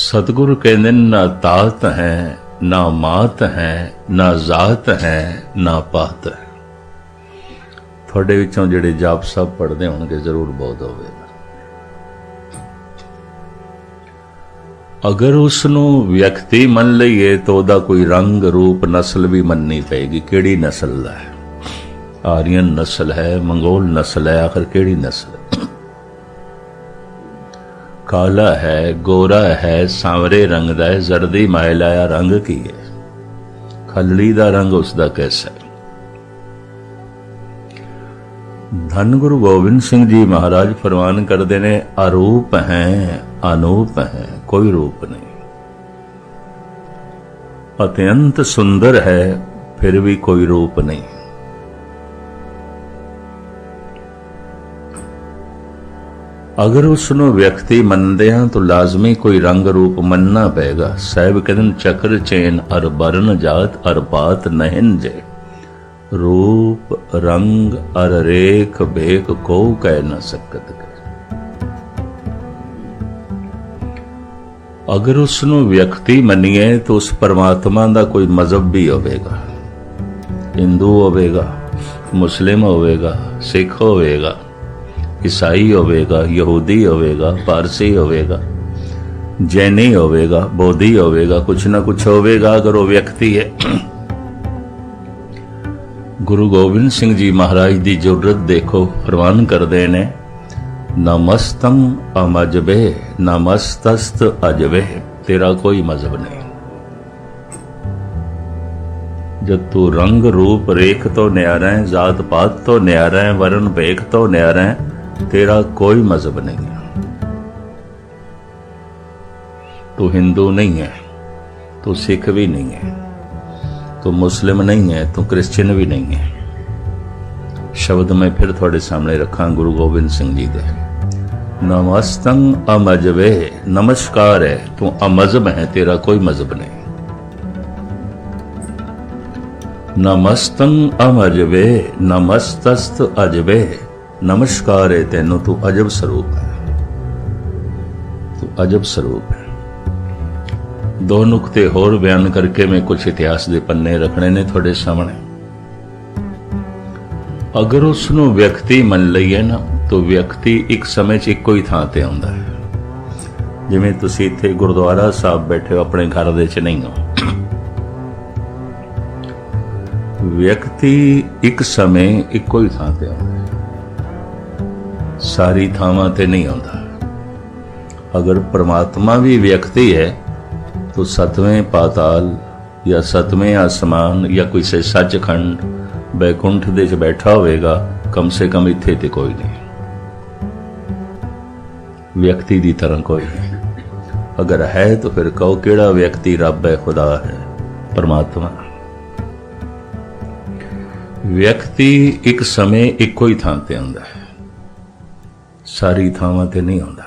ਸਤਿਗੁਰੂ ਕਹਿੰਦੇ ਨੇ, ਨਾ ਤਾਤ ਹੈ ਨਾ ਮਾਤ ਹੈ ਨਾ ਜ਼ਾਤ ਹੈ ਨਾ ਪਾਤ ਹੈ। ਤੁਹਾਡੇ ਵਿੱਚੋਂ ਜਿਹੜੇ ਜਾਪ ਸਾਹਿਬ ਪੜ੍ਹਦੇ ਹੋਣਗੇ ਜ਼ਰੂਰ ਬਹੁਤ ਹੋਵੇਗਾ। ਅਗਰ ਉਸ ਨੂੰ ਵਿਅਕਤੀ ਮੰਨ ਲਈਏ ਤਾਂ ਉਹਦਾ ਕੋਈ ਰੰਗ ਰੂਪ ਨਸਲ ਵੀ ਮੰਨਣੀ ਪਏਗੀ ਕਿਹੜੀ ਨਸਲ ਦਾ ਹੈ? ਆਰੀਅਨ ਨਸਲ ਹੈ ਮੰਗੋਲ ਨਸਲ ਹੈ ਆਖਰ ਕਿਹੜੀ ਨਸਲ ਹੈ? ਕਾਲਾ ਹੈ, ਗੋਰਾ ਹੈ, ਸਾਵਰੇ ਰੰਗ ਦਾ ਹੈ, ਜ਼ਰਦੀ ਮਾਇਲਾ ਹੈ ਰੰਗ ਕੀ ਹੈ? ਖੱਲੜੀ ਦਾ ਰੰਗ ਉਸ ਦਾ ਕੈਸਾ ਹੈ? ਧੰਨ ਗੁਰੂ ਗੋਬਿੰਦ ਸਿੰਘ ਜੀ ਮਹਾਰਾਜ ਫਰਮਾਨ ਕਰਦੇ ਨੇ, ਅਰੂਪ ਹੈ, ਅਨੂਪ ਹੈ, ਕੋਈ ਰੂਪ ਨਹੀਂ। ਅਤਿਅੰਤ ਸੁੰਦਰ ਹੈ, ਫਿਰ ਵੀ ਕੋਈ ਰੂਪ ਨਹੀਂ। ਅਗਰ ਉਸ ਨੂੰ ਵਿਅਕਤੀ ਮੰਨਦੇ ਹਾਂ ਤਾਂ ਲਾਜ਼ਮੀ ਕੋਈ ਰੰਗ ਰੂਪ ਮੰਨਣਾ ਪਏਗਾ। ਸਾਹਿਬ ਕਹਿੰਦੇ, ਚੱਕਰ ਚੇਨ ਅਰ ਬਰਨ ਜਾਤ, ਅਰ ਬਾਤ ਨਹਿਨ ਜੇ। ਰੂਪ, ਰੰਗ, ਅਰ ਰੇਖ ਬੇਕ ਕੋ ਕਹਿ ਨਾ ਸਕਤ ਅਗਰ ਉਸ ਨੂੰ ਵਿਅਕਤੀ ਮੰਨੀਏ ਤਾਂ ਉਸ ਪਰਮਾਤਮਾ ਦਾ ਕੋਈ ਮਜ਼ਹਬ ਵੀ ਹੋਵੇਗਾ। ਹਿੰਦੂ ਹੋਵੇਗਾ, ਮੁਸਲਿਮ ਹੋਵੇਗਾ, ਸਿੱਖ ਹੋਵੇਗਾ। ਈਸਾਈ ਹੋਵੇਗਾ ਯਹੂਦੀ ਹੋਵੇਗਾ ਪਾਰਸੀ ਹੋਵੇਗਾ ਜੈਨੀ ਹੋਵੇਗਾ ਬੋਧੀ ਹੋਵੇਗਾ ਕੁਛ ਨਾ ਕੁਛ ਹੋਵੇਗਾ ਅਗਰ ਉਹ ਵਿਅਕਤੀ ਹੈ ਗੁਰੂ ਗੋਬਿੰਦ ਸਿੰਘ ਜੀ ਮਹਾਰਾਜ ਦੀ ਜੁਰਤ ਦੇਖੋ ਫਰਮਾਨ ਕਰਦੇ ਨੇ ਨਮਸਤੰ ਅਮਜਬੇ ਨਮਸਤਸਤ ਅਜਵੇ ਤੇਰਾ ਕੋਈ ਮਜ਼ਹਬ ਨਹੀਂ ਜਦ ਤੂੰ ਰੰਗ ਰੂਪ ਰੇਖ ਤੋਂ ਨਿਆਰਾ ਹੈ ਜ਼ਾਤ ਪਾਤ ਤੋਂ ਨਿਆਰਾ ਹੈ ਵਰਨ ਭੇਖ ਤੋਂ ਨਿਆਰਾ ਹੈ ਤੇਰਾ ਕੋਈ ਮਜ਼ਹਬ ਨਹੀਂ ਹੈ ਤੂੰ ਹਿੰਦੂ ਨਹੀਂ ਹੈ ਤੂੰ ਸਿੱਖ ਵੀ ਨਹੀਂ ਹੈ ਤੂੰ ਮੁਸਲਿਮ ਨਹੀਂ ਹੈ ਤੂੰ ਕ੍ਰਿਸਚੀਅਨ ਵੀ ਨਹੀਂ ਹੈ ਸ਼ਬਦ ਮੈਂ ਫਿਰ ਤੁਹਾਡੇ ਸਾਹਮਣੇ ਰੱਖਾਂ ਗੁਰੂ ਗੋਬਿੰਦ ਸਿੰਘ ਜੀ ਦੇ ਨਮਸਤੰ ਅਮਜਵੇ ਨਮਸਕਾਰ ਹੈ ਤੂੰ ਅਮਜ਼ਬ ਹੈ ਤੇਰਾ ਕੋਈ ਮਜ਼ਹਬ ਨਹੀਂ ਨਮਸਤੰ ਅਮਜਵੇ ਨਮਸਤਸਤ ਅਜਵੇ ਨਮਸਕਾਰ ਹੈ ਤੈਨੂੰ, ਤੂੰ ਅਜਬ ਸਰੂਪ ਹੈ। ਤੂੰ ਅਜਬ ਸਰੂਪ ਹੈ। ਦੋ ਨੁਕਤੇ ਹੋਰ ਬਿਆਨ ਕਰਕੇ ਮੈਂ ਕੁਝ ਇਤਿਹਾਸ ਦੇ ਪੰਨੇ ਰੱਖਣੇ ਨੇ ਤੁਹਾਡੇ ਸਾਹਮਣੇ। ਅਗਰ ਉਸ ਨੂੰ ਵਿਅਕਤੀ ਮੰਨ ਲਈਏ ਨਾ, ਤਾਂ ਵਿਅਕਤੀ ਇੱਕ ਸਮੇਂ 'ਚ ਇੱਕੋ ਹੀ ਥਾਂ ਤੇ ਆਉਂਦਾ ਹੈ। ਜਿਵੇਂ ਤੁਸੀਂ ਇੱਥੇ ਗੁਰਦੁਆਰਾ ਸਾਹਿਬ ਬੈਠੇ ਹੋ, ਆਪਣੇ ਘਰ ਦੇ 'ਚ ਨਹੀਂ ਹੋ। ਵਿਅਕਤੀ ਇੱਕ ਸਮੇਂ ਇੱਕੋ ਹੀ ਥਾਂ ਤੇ ਆਉਂਦਾ ਹੈ। ਸਾਰੀ ਥਾਵਾਂ ਤੇ ਨਹੀਂ ਆਉਂਦਾ। ਅਗਰ ਪ੍ਰਮਾਤਮਾ ਵੀ ਵਿਅਕਤੀ ਹੈ, ਤਾਂ ਸਤਵੇਂ ਪਾਤਾਲ ਜਾਂ ਸਤਵੇਂ ਆਸਮਾਨ ਜਾਂ ਕੋਈ ਸੇ, ਸੱਚਖੰਡ ਬੈਕੁੰਠ ਦੇ ਵਿੱਚ ਬੈਠਾ ਹੋਵੇਗਾ, ਕਮ ਸੇ ਕਮ ਇੱਥੇ ਤੇ ਕੋਈ ਨਹੀਂ। ਵਿਅਕਤੀ ਦੀ ਤਰ੍ਹਾਂ ਕੋਈ ਨਹੀਂ। ਅਗਰ ਹੈ, ਤਾਂ ਫਿਰ ਕਹੋ ਕਿਹੜਾ ਵਿਅਕਤੀ ਰੱਬ ਹੈ, ਖੁਦਾ ਹੈ, ਪਰਮਾਤਮਾ। ਵਿਅਕਤੀ ਇੱਕ ਸਮੇਂ ਇੱਕੋ ਹੀ ਥਾਂ ਤੇ ਆਉਂਦਾ ਹੈ। ਸਾਰੀ ਥਾਵਾਂ ਤੇ ਨਹੀਂ ਆਉਂਦਾ।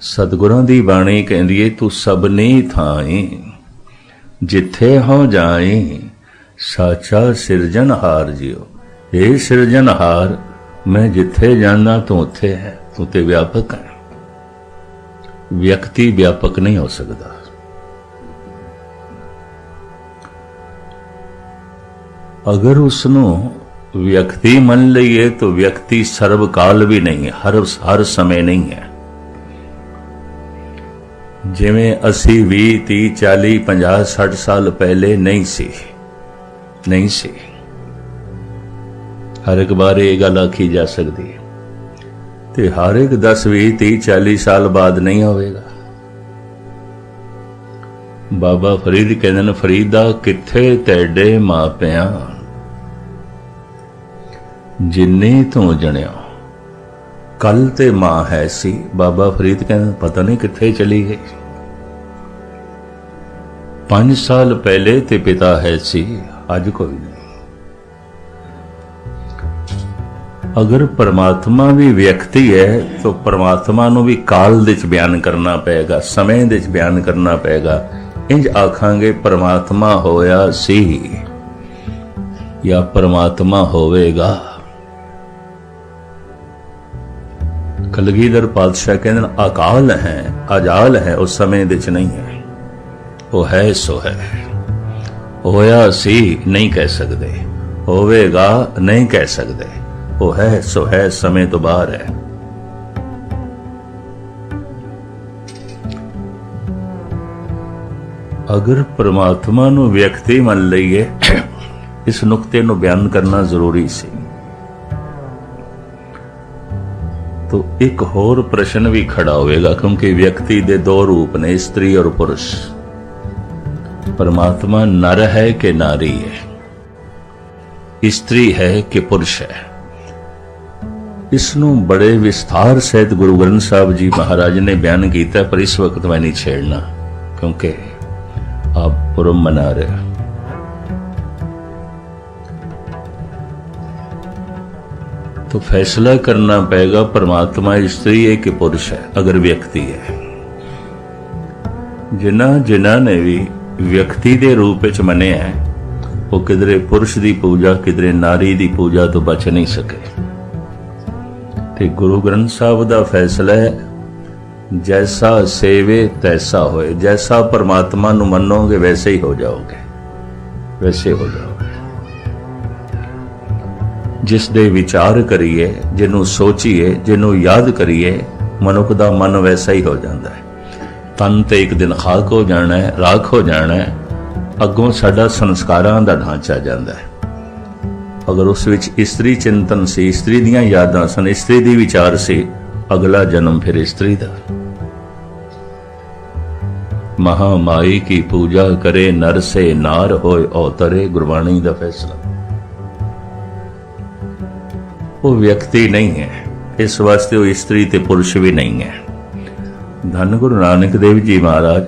ਸਤਿਗੁਰਾਂ ਦੀ ਬਾਣੀ ਕਹਿੰਦੀ ਏ, ਤੂੰ ਸਭਨੀ ਥਾਈ, ਜਿੱਥੇ ਹੋ ਜਾਏ ਸਾਚਾ ਸਿਰਜਣਹਾਰ ਜਿਓ ਏ ਸਿਰਜਣਹਾਰ ਮੈਂ ਜਿੱਥੇ ਜਾਣਾ ਤੂੰ ਉੱਥੇ ਹੈ, ਤੂੰ ਤੇ ਵਿਆਪਕ ਹੈ। ਵਿਅਕਤੀ ਵਿਆਪਕ ਨਹੀਂ ਹੋ ਸਕਦਾ। ਅਗਰ ਉਸ ਨੂੰ ਵਿਅਕਤੀ ਮੰਨ ਲਈਏ ਤਾਂ ਵਿਅਕਤੀ ਸਰਬ ਕਾਲ ਵੀ ਨਹੀਂ ਹਰ ਹਰ ਸਮੇਂ ਨਹੀਂ ਹੈ। ਜਿਵੇਂ ਅਸੀਂ 20 30 40 50 60 ਸਾਲ ਪਹਿਲੇ ਨਹੀਂ ਸੀ ਨਹੀਂ ਸੀ। ਹਰ ਇੱਕ ਵਾਰ ਇਹ ਗੱਲ ਆਖੀ ਜਾ ਸਕਦੀ ਹੈ। ਤੇ ਹਰ ਇੱਕ 10 20 30 40 ਸਾਲ ਬਾਅਦ ਨਹੀਂ ਹੋਵੇਗਾ। ਬਾਬਾ ਫਰੀਦ ਕਹਿੰਦੇ ਨੇ, ਫਰੀਦਾ ਕਿੱਥੇ ਤੇਡੇ ਮਾਪਿਆਂ? ਜਿੰਨੇ ਤੋਂ ਜਣਿਆ। ਕੱਲ ਤੇ ਮਾਂ ਹੈ ਸੀ, ਬਾਬਾ ਫਰੀਦ ਕਹਿੰਦੇ, ਪਤਾ ਨਹੀਂ ਕਿੱਥੇ ਚਲੀ ਗਈ। 5 ਸਾਲ ਪਹਿਲੇ ਤੇ ਪਿਤਾ ਹੈ ਸੀ, ਅੱਜ ਕੋਈ ਨਹੀਂ। ਅਗਰ ਪਰਮਾਤਮਾ ਵੀ ਵਿਅਕਤੀ ਹੈ, ਤਾਂ ਪਰਮਾਤਮਾ ਨੂੰ ਵੀ ਕਾਲ ਦੇ ਵਿੱਚ ਬਿਆਨ ਕਰਨਾ ਪਏਗਾ, ਸਮੇਂ ਦੇ ਵਿੱਚ ਬਿਆਨ ਕਰਨਾ ਪਏਗਾ। ਇੰਜ ਆਖਾਂਗੇ, ਪਰਮਾਤਮਾ ਹੋਇਆ ਸੀ ਜਾਂ ਪਰਮਾਤਮਾ ਹੋਵੇਗਾ। ਕਲਗੀਧਰ ਪਾਤਸ਼ਾਹ ਕਹਿੰਦੇ ਅਕਾਲ ਹੈ, ਅਜਾਲ ਹੈ, ਉਸ ਸਮੇਂ ਦੇ ਚ ਨਹੀਂ ਹੈ। ਉਹ ਹੈ, ਸੋ ਹੈ। ਹੋਇਆ ਸੀ, ਨਹੀਂ ਕਹਿ ਸਕਦੇ। ਹੋਵੇਗਾ, ਨਹੀਂ ਕਹਿ ਸਕਦੇ। ਉਹ ਹੈ, ਸੋ ਹੈ, ਸਮੇਂ ਤੋਂ ਬਾਹਰ ਹੈ। ਅਗਰ ਪ੍ਰਮਾਤਮਾ ਨੂੰ ਵਿਅਕਤੀ ਮੰਨ ਲਈਏ, ਇਸ ਨੁਕਤੇ ਨੂੰ ਬਿਆਨ ਕਰਨਾ ਜ਼ਰੂਰੀ ਸੀ। ਤੋਂ ਇੱਕ ਹੋਰ ਪ੍ਰਸ਼ਨ ਵੀ ਖੜਾ ਹੋਵੇਗਾ, ਕਿਉਂਕਿ ਵਿਅਕਤੀ ਦੇ ਦੋ ਰੂਪ ਨੇ ਇਸਤਰੀ ਔਰ ਪੁਰਸ਼। ਪਰਮਾਤਮਾ ਨਰ ਹੈ ਕਿ ਨਾਰੀ ਹੈ? ਇਸਤਰੀ ਹੈ ਕਿ ਪੁਰਸ਼ ਹੈ? ਇਸ ਨੂੰ ਬੜੇ ਵਿਸਥਾਰ ਸਹਿਤ ਗੁਰੂ ਗ੍ਰੰਥ ਸਾਹਿਬ ਜੀ ਮਹਾਰਾਜ ਨੇ ਬਿਆਨ ਕੀਤਾ, ਪਰ ਇਸ ਵਕਤ ਮੈਂ ਨਹੀਂ ਛੇੜਨਾ, ਕਿਉਂਕਿ ਆਪ ਪੁਰਮ ਮਨਾ ਰਹੇ तो फैसला करना पड़ेगा परमात्मा स्त्री है कि पुरुष है अगर व्यक्ति है ਜਿਨ੍ਹਾਂ ਜਿਨ੍ਹਾਂ ਨੇ ਵੀ ਵਿਅਕਤੀ ਦੇ ਰੂਪ ਵਿੱਚ ਮੰਨਿਆ ਹੈ, ਉਹ ਕਿਧਰੇ ਪੁਰਸ਼ ਦੀ ਪੂਜਾ ਕਿਧਰੇ ਨਾਰੀ ਦੀ ਪੂਜਾ ਤੋਂ ਬਚ ਨਹੀਂ ਸਕੇ ਤੇ ਗੁਰੂ ਗ੍ਰੰਥ ਸਾਹਿਬ ਦਾ ਫੈਸਲਾ ਹੈ ਜੈਸਾ ਸੇਵੇ ਤੈਸਾ ਹੋਏ ਜੈਸਾ ਪਰਮਾਤਮਾ ਨੂੰ ਮੰਨੋਗੇ ਵੈਸੇ ਹੀ ਹੋ ਜਾਓਗੇ ਵੈਸੇ ਹੋ ਜਾਓਗੇ ਜਿਸ ਦੇ ਵਿਚਾਰ ਕਰੀਏ, ਜਿਹਨੂੰ ਸੋਚੀਏ, ਜਿਹਨੂੰ ਯਾਦ ਕਰੀਏ, ਮਨੁੱਖ ਦਾ ਮਨ ਵੈਸਾ ਹੀ ਹੋ ਜਾਂਦਾ ਹੈ। ਤਨ ਤੇ ਇੱਕ ਦਿਨ ਖਾਕ ਹੋ ਜਾਣਾ ਹੈ, ਰਾਖ ਹੋ ਜਾਣਾ ਹੈ, ਅੱਗੋਂ ਸਾਡਾ ਸੰਸਕਾਰਾਂ ਦਾ ਢਾਂਚਾ ਜਾਂਦਾ ਹੈ। ਅਗਰ ਉਸ ਵਿੱਚ ਇਸਤਰੀ ਚਿੰਤਨ ਸੀ, ਇਸਤਰੀ ਦੀਆਂ ਯਾਦਾਂ ਸਨ, ਇਸਤਰੀ ਦੀ ਵਿਚਾਰ ਸੀ, ਅਗਲਾ ਜਨਮ ਫਿਰ ਇਸਤਰੀ ਦਾ। ਮਹਾਮਾਈ ਕੀ ਪੂਜਾ ਕਰੇ ਨਰ ਸੇ ਨਾਰ ਹੋਏ ਔਤਰੇ, ਗੁਰਬਾਣੀ ਦਾ ਫੈਸਲਾ। ਉਹ ਵਿਅਕਤੀ ਨਹੀਂ ਹੈ। ਇਸ ਵਾਸਤੇ ਉਹ ਇਸਤਰੀ ਤੇ ਪੁਰਸ਼ ਵੀ ਨਹੀਂ ਹੈ। ਧੰਨ ਗੁਰੂ ਨਾਨਕ ਦੇਵ ਜੀ ਮਹਾਰਾਜ।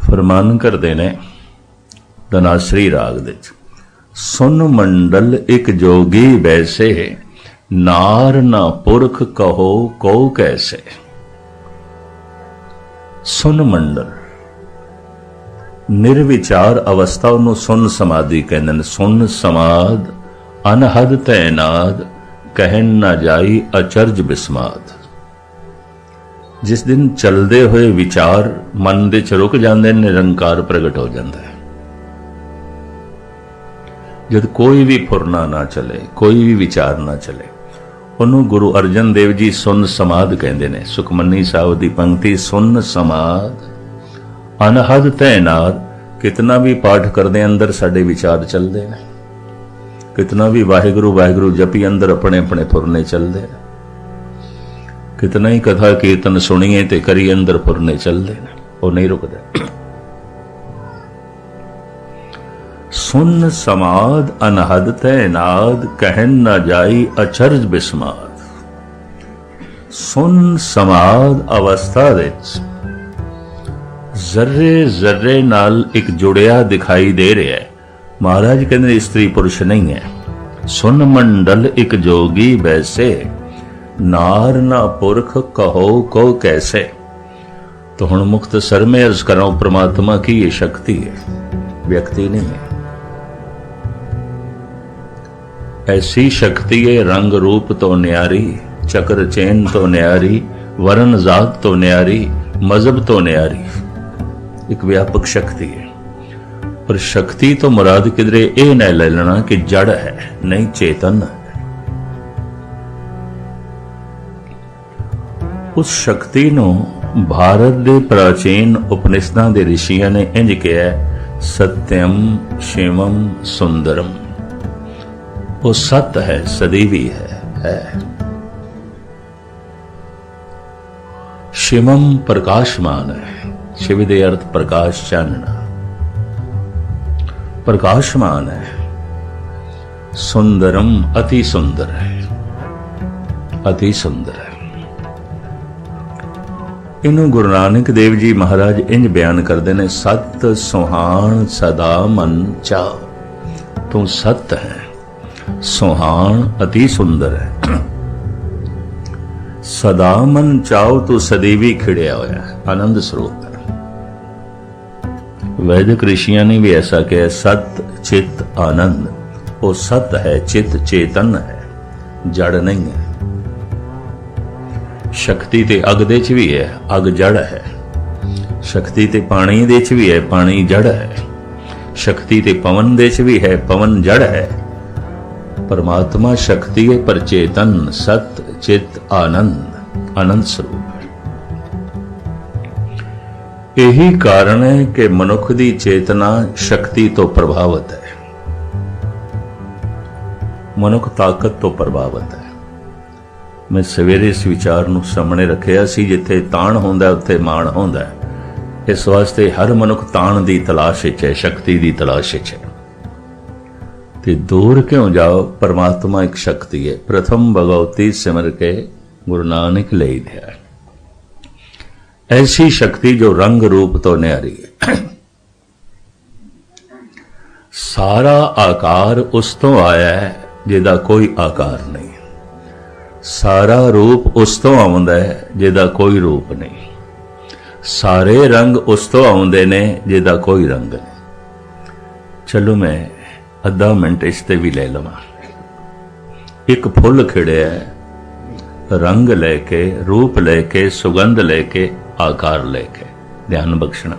ਫਰਮਾਨ ਕਰਦੇ ਨੇ ਧਨਾਸਰੀ ਰਾਗ ਦੇ ਵਿੱਚ, ਸੁਨ ਮੰਡਲ ਇੱਕ ਜੋਗੀ ਵੈਸੇ, ਨਾਰ ਨਾ ਪੁਰਖ ਕਹੋ ਕੋ ਕੈਸੇ? ਸੁਨ ਮੰਡਲ। ਨਿਰਵਿਚਾਰ ਅਵਸਥਾ ਨੂੰ ਸੁਨ ਸਮਾਧੀ ਕਹਿੰਦੇ ਨੇ, ਸੁਨ ਸਮਾਧ। ਅਨਹਦ ਤੈਨਾਦ ਕਹਿਣ ਨਾ ਜਾਈ ਅਚਰਜ ਬਿਸਮਾਦ। ਜਿਸ ਦਿਨ ਚਲਦੇ ਹੋਏ ਵਿਚਾਰ ਮਨ ਦੇ ਚ ਰੁਕ ਜਾਂਦੇ ਨੇ, ਨਿਰੰਕਾਰ ਪ੍ਰਗਟ ਹੋ ਜਾਂਦਾ ਹੈ। ਜਦ ਕੋਈ ਵੀ ਫੁਰਨਾ ਨਾ ਚਲੇ, ਕੋਈ ਵੀ ਵਿਚਾਰ ਨਾ ਚਲੇ, ਉਹਨੂੰ ਗੁਰੂ ਅਰਜਨ ਦੇਵ ਜੀ ਸੁਨ ਸਮਾਦ ਕਹਿੰਦੇ ਨੇ, ਸੁਖਮਨੀ ਸਾਹਿਬ ਦੀ ਪੰਕਤੀ, ਸੁਨ ਸਮਾਦ। ਅਨਹਦ ਤੈਨਾਦ ਕਿਤਨਾ ਵੀ ਪਾਠ ਕਰਦੇ, ਅੰਦਰ ਸਾਡੇ ਵਿਚਾਰ ਚੱਲਦੇ ਨੇ। ਕਿਤਨਾ ਵੀ ਵਾਹਿਗੁਰੂ ਵਾਹਿਗੁਰੂ ਜਪੀ ਅੰਦਰ ਆਪਣੇ ਆਪਣੇ ਫੁਰਨੇ ਚੱਲਦੇ। ਨੇ ਕਿਤਨਾ ਹੀ ਕਥਾ ਕੀਰਤਨ ਸੁਣੀਏ ਤੇ ਕਰੀ ਅੰਦਰ ਫੁਰਨੇ ਚੱਲਦੇ। ਨੇ ਉਹ ਨਹੀਂ ਰੁਕਦੇ। ਸੁਨ ਸਮਾਦ, ਅਨਹਦ ਤੈਨਾਦ ਕਹਿਨ ਨਾ ਜਾਈ ਅਚਰਜ ਬਿਸਮਾਦ। ਸੁਨ ਸਮਾਦ ਅਵਸਥਾ ਵਿੱਚ ਜ਼ਰਰੇ ਜ਼ਰਰੇ ਨਾਲ ਇੱਕ ਜੁੜਿਆ ਦਿਖਾਈ ਦੇ ਰਿਹਾ ਹੈ। ਮਹਾਰਾਜ ਕਹਿੰਦੇ, ਇਸਤਰੀ ਪੁਰਸ਼ ਨਹੀਂ ਹੈ। ਸੁਨ ਮੰਡਲ ਇੱਕ ਜੋਗੀ ਵੈਸੇ ਨਾਰ ਨਾ ਪੁਰਖ ਕਹੋ ਕੋ ਕੈਸੇ। ਤਾਂ ਹੁਣ ਮੁਕਤ ਸਰ ਅਰਜ਼ ਕਰਾਂ, ਪ੍ਰਮਾਤਮਾ ਕੀ ਇਹ ਸ਼ਕਤੀ ਹੈ? ਵਿਅਕਤੀ ਨਹੀਂ ਹੈ। ਐਸੀ ਸ਼ਕਤੀ ਹੈ ਰੰਗ ਰੂਪ ਤੋਂ ਨਿਆਰੀ, ਚਕਰ ਚੇਨ ਤੋਂ ਨਿਆਰੀ ਵਰਨ ਜ਼ਾਤ ਤੋਂ ਨਿਆਰੀ, ਮਜ਼ਹਬ ਤੋਂ ਨਿਆਰੀ। ਇੱਕ ਵਿਆਪਕ ਸ਼ਕਤੀ ਹੈ ਪਰ ਸ਼ਕਤੀ ਤੋਂ ਮਰਾਦ ਕਿਦਰੇ ਇਹ ਨਾ ਲੈ ਲੈਣਾ ਕਿ ਜੜ ਹੈ, ਨਹੀਂ ਚੇਤਨ। ਉਸ ਸ਼ਕਤੀ ਨੂੰ ਭਾਰਤ ਦੇ ਪ੍ਰਾਚੀਨ ਉਪਨਿਸ਼ਦਾਂ ਦੇ ਰਿਸ਼ੀਆਂ ਨੇ ਇੰਜ ਕਿਹਾ ਸਤਿਅਮ ਸ਼ਿਵਮ ਸੁੰਦਰਮ ਉਹ ਸਤ ਹੈ ਸਦੀਵੀ ਹੈ ਹੈ। ਸ਼ਿਵਮ ਪ੍ਰਕਾਸ਼ਮਾਨ ਹੈ, ਸ਼ਿਵ ਦੇ ਅਰਥ ਪ੍ਰਕਾਸ਼ ਚਾਨਣਾ। ਪ੍ਰਕਾਸ਼ਮਾਨ ਹੈ। ਸੁੰਦਰਮ ਅਤੀ ਸੁੰਦਰ ਹੈ। ਅਤੀ ਸੁੰਦਰ ਹੈ। ਇਹਨੂੰ ਗੁਰੂ ਨਾਨਕ ਦੇਵ ਜੀ ਮਹਾਰਾਜ ਇੰਜ ਬਿਆਨ ਕਰਦੇ ਨੇ, ਸਤ ਸੁਹਾਣ ਸਦਾ ਮਨ ਚਾਉ ਤੂੰ ਸਤ ਹੈ, ਸੁਹਾਣ ਅਤੀ ਸੁੰਦਰ ਹੈ। ਸਦਾ ਮਨ ਚਾਉ ਤੂੰ ਸਦੀਵੀ ਖਿੜਿਆ ਹੋਇਆ ਹੈ। ਆਨੰਦ ਸਰੋਤ ਹੈ ਵੈਦਿਕ ਰਿਸ਼ੀਆਂ ਨੇ ਵੀ ਐਸਾ ਕਿਹਾ, ਸਤ ਚਿਤ ਆਨੰਦ। ਉਹ ਸਤ ਹੈ, ਚਿਤ ਚੇਤਨ ਹੈ, ਜੜ ਹੈ। ਸ਼ਕਤੀ ਤੇ ਅਗ ਦੇ ਚ ਵੀ ਹੈ, ਅਗ ਜੜ ਹੈ। ਸ਼ਕਤੀ ਤੇ ਪਾਣੀ ਦੇ ਚ ਵੀ ਹੈ, ਪਾਣੀ ਜੜ ਹੈ। ਸ਼ਕਤੀ ਤੇ ਪਵਨ ਦੇ ਚ ਵੀ ਹੈ, ਪਵਨ ਜੜ ਹੈ। ਪਰਮਾਤਮਾ ਸ਼ਕਤੀ ਹੈ ਪਰ ਚੇਤਨ, ਸਤ ਚਿਤ ਆਨੰਦ ਆਨੰਦ ਸਰੂਪ। ਇਹੀ ਕਾਰਨ ਹੈ ਕਿ ਮਨੁੱਖ ਦੀ ਚੇਤਨਾ ਸ਼ਕਤੀ ਤੋਂ ਪ੍ਰਭਾਵਿਤ ਹੈ। ਮਨੁੱਖ ਤਾਕਤ ਤੋਂ ਪ੍ਰਭਾਵਿਤ ਹੈ। ਮੈਂ ਸਵੇਰੇ ਇਸ ਵਿਚਾਰ ਨੂੰ ਸਾਹਮਣੇ ਰੱਖਿਆ ਸੀ, ਜਿੱਥੇ ਤਾਣ ਹੁੰਦਾ ਉੱਥੇ ਮਾਣ ਹੁੰਦਾ ਇਸ ਵਾਸਤੇ ਹਰ ਮਨੁੱਖ ਤਾਣ ਦੀ ਤਲਾਸ਼ ਵਿੱਚ ਹੈ, ਸ਼ਕਤੀ ਦੀ ਤਲਾਸ਼ ਵਿੱਚ ਹੈ। ਤੇ ਦੂਰ ਕਿਉਂ ਜਾਓ? ਪਰਮਾਤਮਾ ਇੱਕ ਸ਼ਕਤੀ ਹੈ। ਪ੍ਰਥਮ ਭਗਵਤੀ ਸਿਮਰ ਕੇ ਗੁਰੂ ਨਾਨਕ ਲਈ ਦਿਆ ਐਸੀ ਸ਼ਕਤੀ ਜੋ ਰੰਗ ਰੂਪ ਤੋਂ ਨਿਆਰੀ ਹੈ। ਸਾਰਾ ਆਕਾਰ ਉਸ ਤੋਂ ਆਇਆ ਹੈ ਜਿਹਦਾ ਕੋਈ ਆਕਾਰ ਨਹੀਂ। ਸਾਰਾ ਰੂਪ ਉਸ ਤੋਂ ਆਉਂਦਾ ਹੈ ਜਿਹਦਾ ਕੋਈ ਰੂਪ ਨਹੀਂ। ਸਾਰੇ ਰੰਗ ਉਸ ਤੋਂ ਆਉਂਦੇ ਨੇ ਜਿਹਦਾ ਕੋਈ ਰੰਗ ਨਹੀਂ। ਚਲੋ ਮੈਂ ਅੱਧਾ ਮਿੰਟ ਇਸ ਤੇ ਵੀ ਲੈ ਲਵਾਂ। ਇੱਕ ਫੁੱਲ ਖਿੜਿਆ ਰੰਗ ਲੈ ਕੇ, ਰੂਪ ਲੈ ਕੇ, ਸੁਗੰਧ ਲੈ ਕੇ ਆਕਾਰ ਲੈ ਕੇ ਧਿਆਨ ਬਖਸ਼ਣਾ।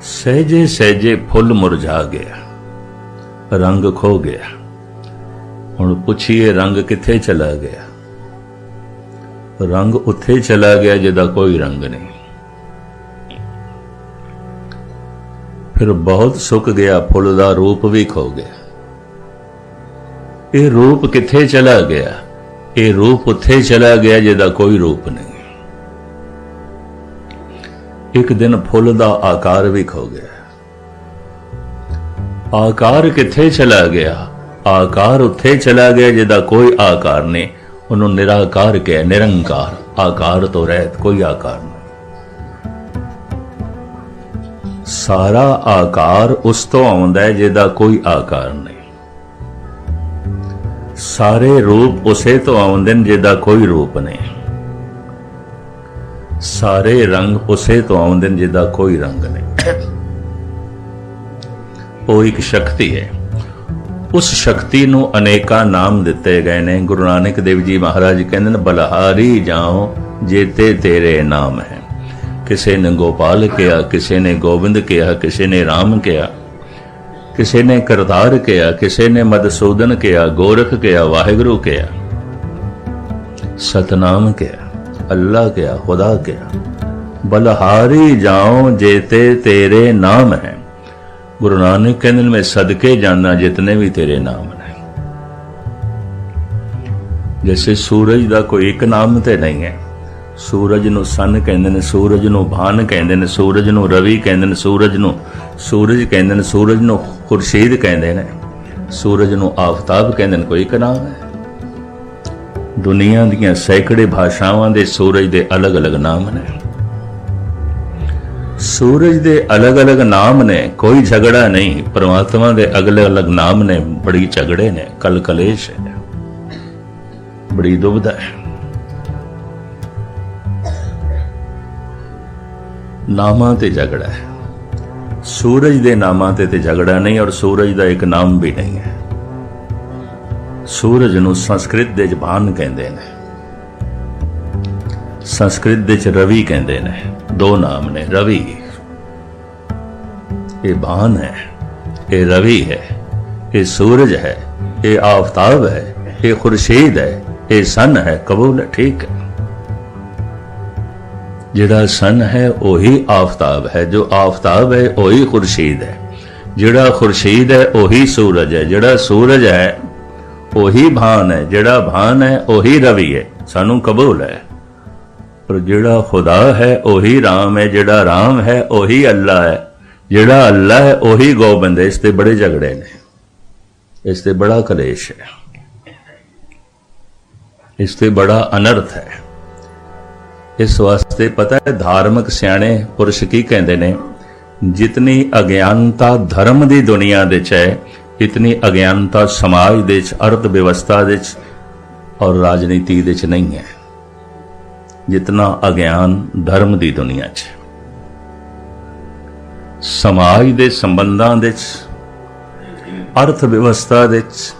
ਸਹਿਜੇ ਸਹਿਜੇ ਫੁੱਲ ਮੁਰਝਾ ਗਿਆ, ਰੰਗ ਖੋ ਗਿਆ। ਹੁਣ ਪੁੱਛੀਏ ਰੰਗ ਕਿੱਥੇ ਚਲਾ ਗਿਆ? ਰੰਗ ਉੱਥੇ ਚਲਾ ਗਿਆ ਜਿਹਦਾ ਕੋਈ ਰੰਗ ਨਹੀਂ। ਫਿਰ ਬਹੁਤ ਸੁੱਕ ਗਿਆ, ਫੁੱਲ ਦਾ ਰੂਪ ਵੀ ਖੋ ਗਿਆ। ਇਹ ਰੂਪ ਕਿੱਥੇ ਚਲਾ ਗਿਆ? ਇਹ ਰੂਪ ਉੱਥੇ ਚਲਾ ਗਿਆ ਜਿਹਦਾ ਕੋਈ ਰੂਪ ਨਹੀਂ। ਇੱਕ ਦਿਨ ਫੁੱਲ ਦਾ ਆਕਾਰ ਵੀ ਖੋ ਗਿਆ। ਆਕਾਰ ਕਿੱਥੇ ਚਲਾ ਗਿਆ? ਆਕਾਰ ਉੱਥੇ ਚਲਾ ਗਿਆ ਜਿਹਦਾ ਕੋਈ ਆਕਾਰ ਨਹੀਂ। ਉਹਨੂੰ ਨਿਰਾਕਾਰ ਕਹਿ, ਨਿਰੰਕਾਰ। ਆਕਾਰ ਤੋਂ ਰਹਿਤ ਕੋਈ ਆਕਾਰ ਨਹੀਂ। ਸਾਰਾ ਆਕਾਰ ਉਸ ਤੋਂ ਆਉਂਦਾ ਹੈ ਜਿਹਦਾ ਕੋਈ ਆਕਾਰ ਨਹੀਂ। ਸਾਰੇ ਰੂਪ ਉਸੇ ਤੋਂ ਆਉਂਦੇ ਨੇ ਜਿਹਦਾ ਕੋਈ ਰੂਪ ਨਹੀਂ। ਸਾਰੇ ਰੰਗ ਉਸੇ ਤੋਂ ਆਉਂਦੇ ਨੇ ਜਿਹਦਾ ਕੋਈ ਰੰਗ ਨਹੀਂ। ਉਹ ਇੱਕ ਸ਼ਕਤੀ ਹੈ। ਉਸ ਸ਼ਕਤੀ ਨੂੰ ਅਨੇਕਾਂ ਨਾਮ ਦਿੱਤੇ ਗਏ ਨੇ। ਗੁਰੂ ਨਾਨਕ ਦੇਵ ਜੀ ਮਹਾਰਾਜ ਕਹਿੰਦੇ ਨੇ, ਬਲਹਾਰੀ ਜਾਓ ਜੇਤੇ ਤੇਰੇ ਨਾਮ ਹੈ। ਕਿਸੇ ਨੇ ਗੋਪਾਲ ਕਿਹਾ, ਕਿਸੇ ਨੇ ਗੋਬਿੰਦ ਕਿਹਾ, ਕਿਸੇ ਨੇ RAM ਕਿਹਾ ਕਿਸੇ ਨੇ ਕਰਤਾਰ ਕਿਹਾ, ਕਿਸੇ ਨੇ ਮਦਸੂਦਨ ਕਿਹਾ, ਗੋਰਖ ਕਿਹਾ, ਵਾਹਿਗੁਰੂ ਕਿਹਾ, ਸਤਨਾਮ ਕਿਹਾ, ਅੱਲਾ ਕਿਹਾ, ਖੁਦਾ ਕਿਹਾ, ਬਲਹਾਰੀ ਜਾਓ ਜੇਤੇ ਤੇਰੇ ਨਾਮ ਹੈ। ਗੁਰੂ ਨਾਨਕ ਕਹਿੰਦੇ ਨੇ, ਮੈਂ ਸਦਕੇ ਜਾਣਾ ਜਿਤਨੇ ਵੀ ਤੇਰੇ ਨਾਮ ਨੇ। ਜੈਸੇ ਸੂਰਜ ਦਾ ਕੋਈ ਇੱਕ ਨਾਮ ਤੇ ਨਹੀਂ ਹੈ। ਸੂਰਜ ਨੂੰ ਸਨ ਕਹਿੰਦੇ ਨੇ, ਸੂਰਜ ਨੂੰ ਭਾਨ ਕਹਿੰਦੇ ਨੇ, ਸੂਰਜ ਨੂੰ ਰਵੀ ਕਹਿੰਦੇ ਨੇ, ਸੂਰਜ ਨੂੰ ਸੂਰਜ ਕਹਿੰਦੇ ਨੇ, ਸੂਰਜ ਨੂੰ ਖੁਰਸ਼ੀਦ ਕਹਿੰਦੇ ਨੇ, ਸੂਰਜ ਨੂੰ ਆਫਤਾਬ ਕਹਿੰਦੇ ਨੇ, ਕੋਈ ਇੱਕ ਨਾਮ ਹੈ? ਦੁਨੀਆ ਦੀਆਂ ਸੈਂਕੜੇ ਭਾਸ਼ਾਵਾਂ ਦੇ ਸੂਰਜ ਦੇ ਅਲੱਗ-ਅਲੱਗ ਨਾਮ ਨੇ। ਸੂਰਜ ਦੇ ਅਲੱਗ-ਅਲੱਗ ਨਾਮ ਨੇ, ਕੋਈ ਝਗੜਾ ਨਹੀਂ, ਪਰਮਾਤਮਾ ਦੇ ਅਲੱਗ-ਅਲੱਗ ਨਾਮ ਨੇ, ਬੜੀ ਝਗੜੇ ਨੇ ਕਲ ਕਲੇਸ਼ ਹੈ। ਬੜੀ ਦੁਬਦਾ ਹੈ। ਨਾਮਾਂ ਤੇ ਝਗੜਾ ਹੈ। ਸੂਰਜ ਦੇ ਨਾਮਾਂ ਤੇ ਤੇ ਝਗੜਾ ਨਹੀਂ ਔਰ ਸੂਰਜ ਦਾ ਇੱਕ ਨਾਮ ਵੀ ਨਹੀਂ ਹੈ। ਸੂਰਜ ਨੂੰ ਸੰਸਕ੍ਰਿਤ ਦੇ ਜ਼ਬਾਨ ਕਹਿੰਦੇ ਨੇ। ਸੰਸਕ੍ਰਿਤ ਦੇ ਚ ਰਵੀ ਕਹਿੰਦੇ ਨੇ। ਦੋ ਨਾਮ ਨੇ, ਰਵੀ। ਇਹ ਬਾਨ ਹੈ, ਇਹ ਰਵੀ ਹੈ, ਇਹ ਸੂਰਜ ਹੈ, ਇਹ ਆਫਤਾਬ ਹੈ, ਇਹ ਖੁਰਸ਼ੀਦ ਹੈ, ਇਹ ਸਨ ਹੈ, ਕਬੂਲ ਠੀਕ ਹੈ। ਜਿਹੜਾ ਸਨ ਹੈ ਉਹੀ ਆਫਤਾਬ ਹੈ, ਜੋ ਆਫਤਾਬ ਹੈ ਉਹੀ ਖੁਰਸ਼ੀਦ ਹੈ। ਜਿਹੜਾ ਖੁਰਸ਼ੀਦ ਹੈ ਉਹੀ ਸੂਰਜ ਹੈ, ਜਿਹੜਾ ਸੂਰਜ ਹੈ ਉਹੀ ਭਾਨ ਹੈ, ਜਿਹੜਾ ਭਾਨ ਹੈ ਉਹੀ ਰਵੀ ਹੈ, ਸਾਨੂੰ ਕਬੂਲ ਹੈ। ਪਰ ਜਿਹੜਾ ਖੁਦਾ ਹੈ ਉਹੀ ਰਾਮ ਹੈ, ਜਿਹੜਾ ਰਾਮ ਹੈ ਉਹੀ ਅੱਲਾ ਹੈ, ਜਿਹੜਾ ਅੱਲਾ ਹੈ ਉਹੀ ਗੋਬਿੰਦ ਹੈ, ਇਸ ਤੇ ਬੜੇ ਝਗੜੇ ਨੇ। ਇਸ ਤੇ ਬੜਾ ਕਲੇਸ਼ ਹੈ। ਇਸ ਤੇ ਬੜਾ ਅਨਰਥ ਹੈ। ਇਸ ਵਾਸਤੇ ਪਤਾ ਹੈ, ਧਾਰਮਿਕ ਸਿਆਣੇ ਪੁਰਸ਼ ਕੀ ਕਹਿੰਦੇ ਨੇ? ਜਿਤਨੀ ਅਗਿਆਨਤਾ ਧਰਮ ਦੀ ਦੁਨੀਆ ਦੇ ਚ ਹੈ, ਇਤਨੀ ਅਗਿਆਨਤਾ ਸਮਾਜ ਦੇ ਚ, ਅਰਥ ਵਿਵਸਥਾ ਦੇ ਚ ਔਰ ਰਾਜਨੀਤੀ ਦੇ ਚ ਨਹੀਂ ਹੈ। ਜਿਤਨਾ ਅਗਿਆਨ ਧਰਮ ਦੀ ਦੁਨੀਆ 'ਚ ਸਮਾਜ ਦੇ ਸੰਬੰਧਾਂ ਦੇ 'ਚ, ਅਰਥ ਵਿਵਸਥਾ ਦੇ 'ਚ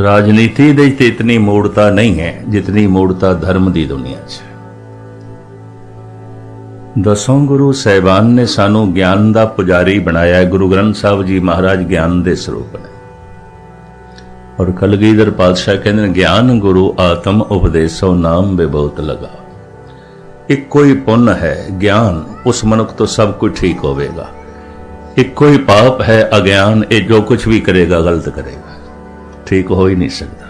ਰਾਜਨੀਤੀ ਦੇ ਵਿੱਚ ਇਤਨੀ ਮੂੜਤਾ ਨਹੀਂ ਹੈ ਜਿਤਨੀ ਮੂੜਤਾ ਧਰਮ ਦੀ ਦੁਨੀਆ 'ਚ। ਦਸੋਂ ਗੁਰੂ ਸਾਹਿਬਾਨ ਨੇ ਸਾਨੂੰ ਗਿਆਨ ਦਾ ਪੁਜਾਰੀ ਬਣਾਇਆ। ਹੈ ਗੁਰੂ ਗ੍ਰੰਥ ਸਾਹਿਬ ਜੀ ਮਹਾਰਾਜ ਗਿਆਨ ਦੇ ਸਰੂਪ ਨੇ। ਔਰ ਕਲਗੀਧਰ ਪਾਤਸ਼ਾਹ ਕਹਿੰਦੇ ਨੇ, ਗਿਆਨ ਗੁਰੂ ਆਤਮ ਉਪਦੇਸੋ ਨਾਮ ਬੇਬਹੁਤ ਲਗਾ। ਇੱਕੋ ਹੀ ਪੁੰਨ ਹੈ, ਗਿਆਨ ਉਸ ਮਨੁੱਖ ਤੋਂ ਸਭ ਕੁਝ ਠੀਕ ਹੋਵੇਗਾ। ਇੱਕੋ ਹੀ ਪਾਪ ਹੈ, ਅਗਿਆਨ, ਇਹ ਜੋ ਕੁਝ ਵੀ ਕਰੇਗਾ, ਗਲਤ ਕਰੇਗਾ। ਠੀਕ ਹੋ ਹੀ ਨਹੀਂ ਸਕਦਾ।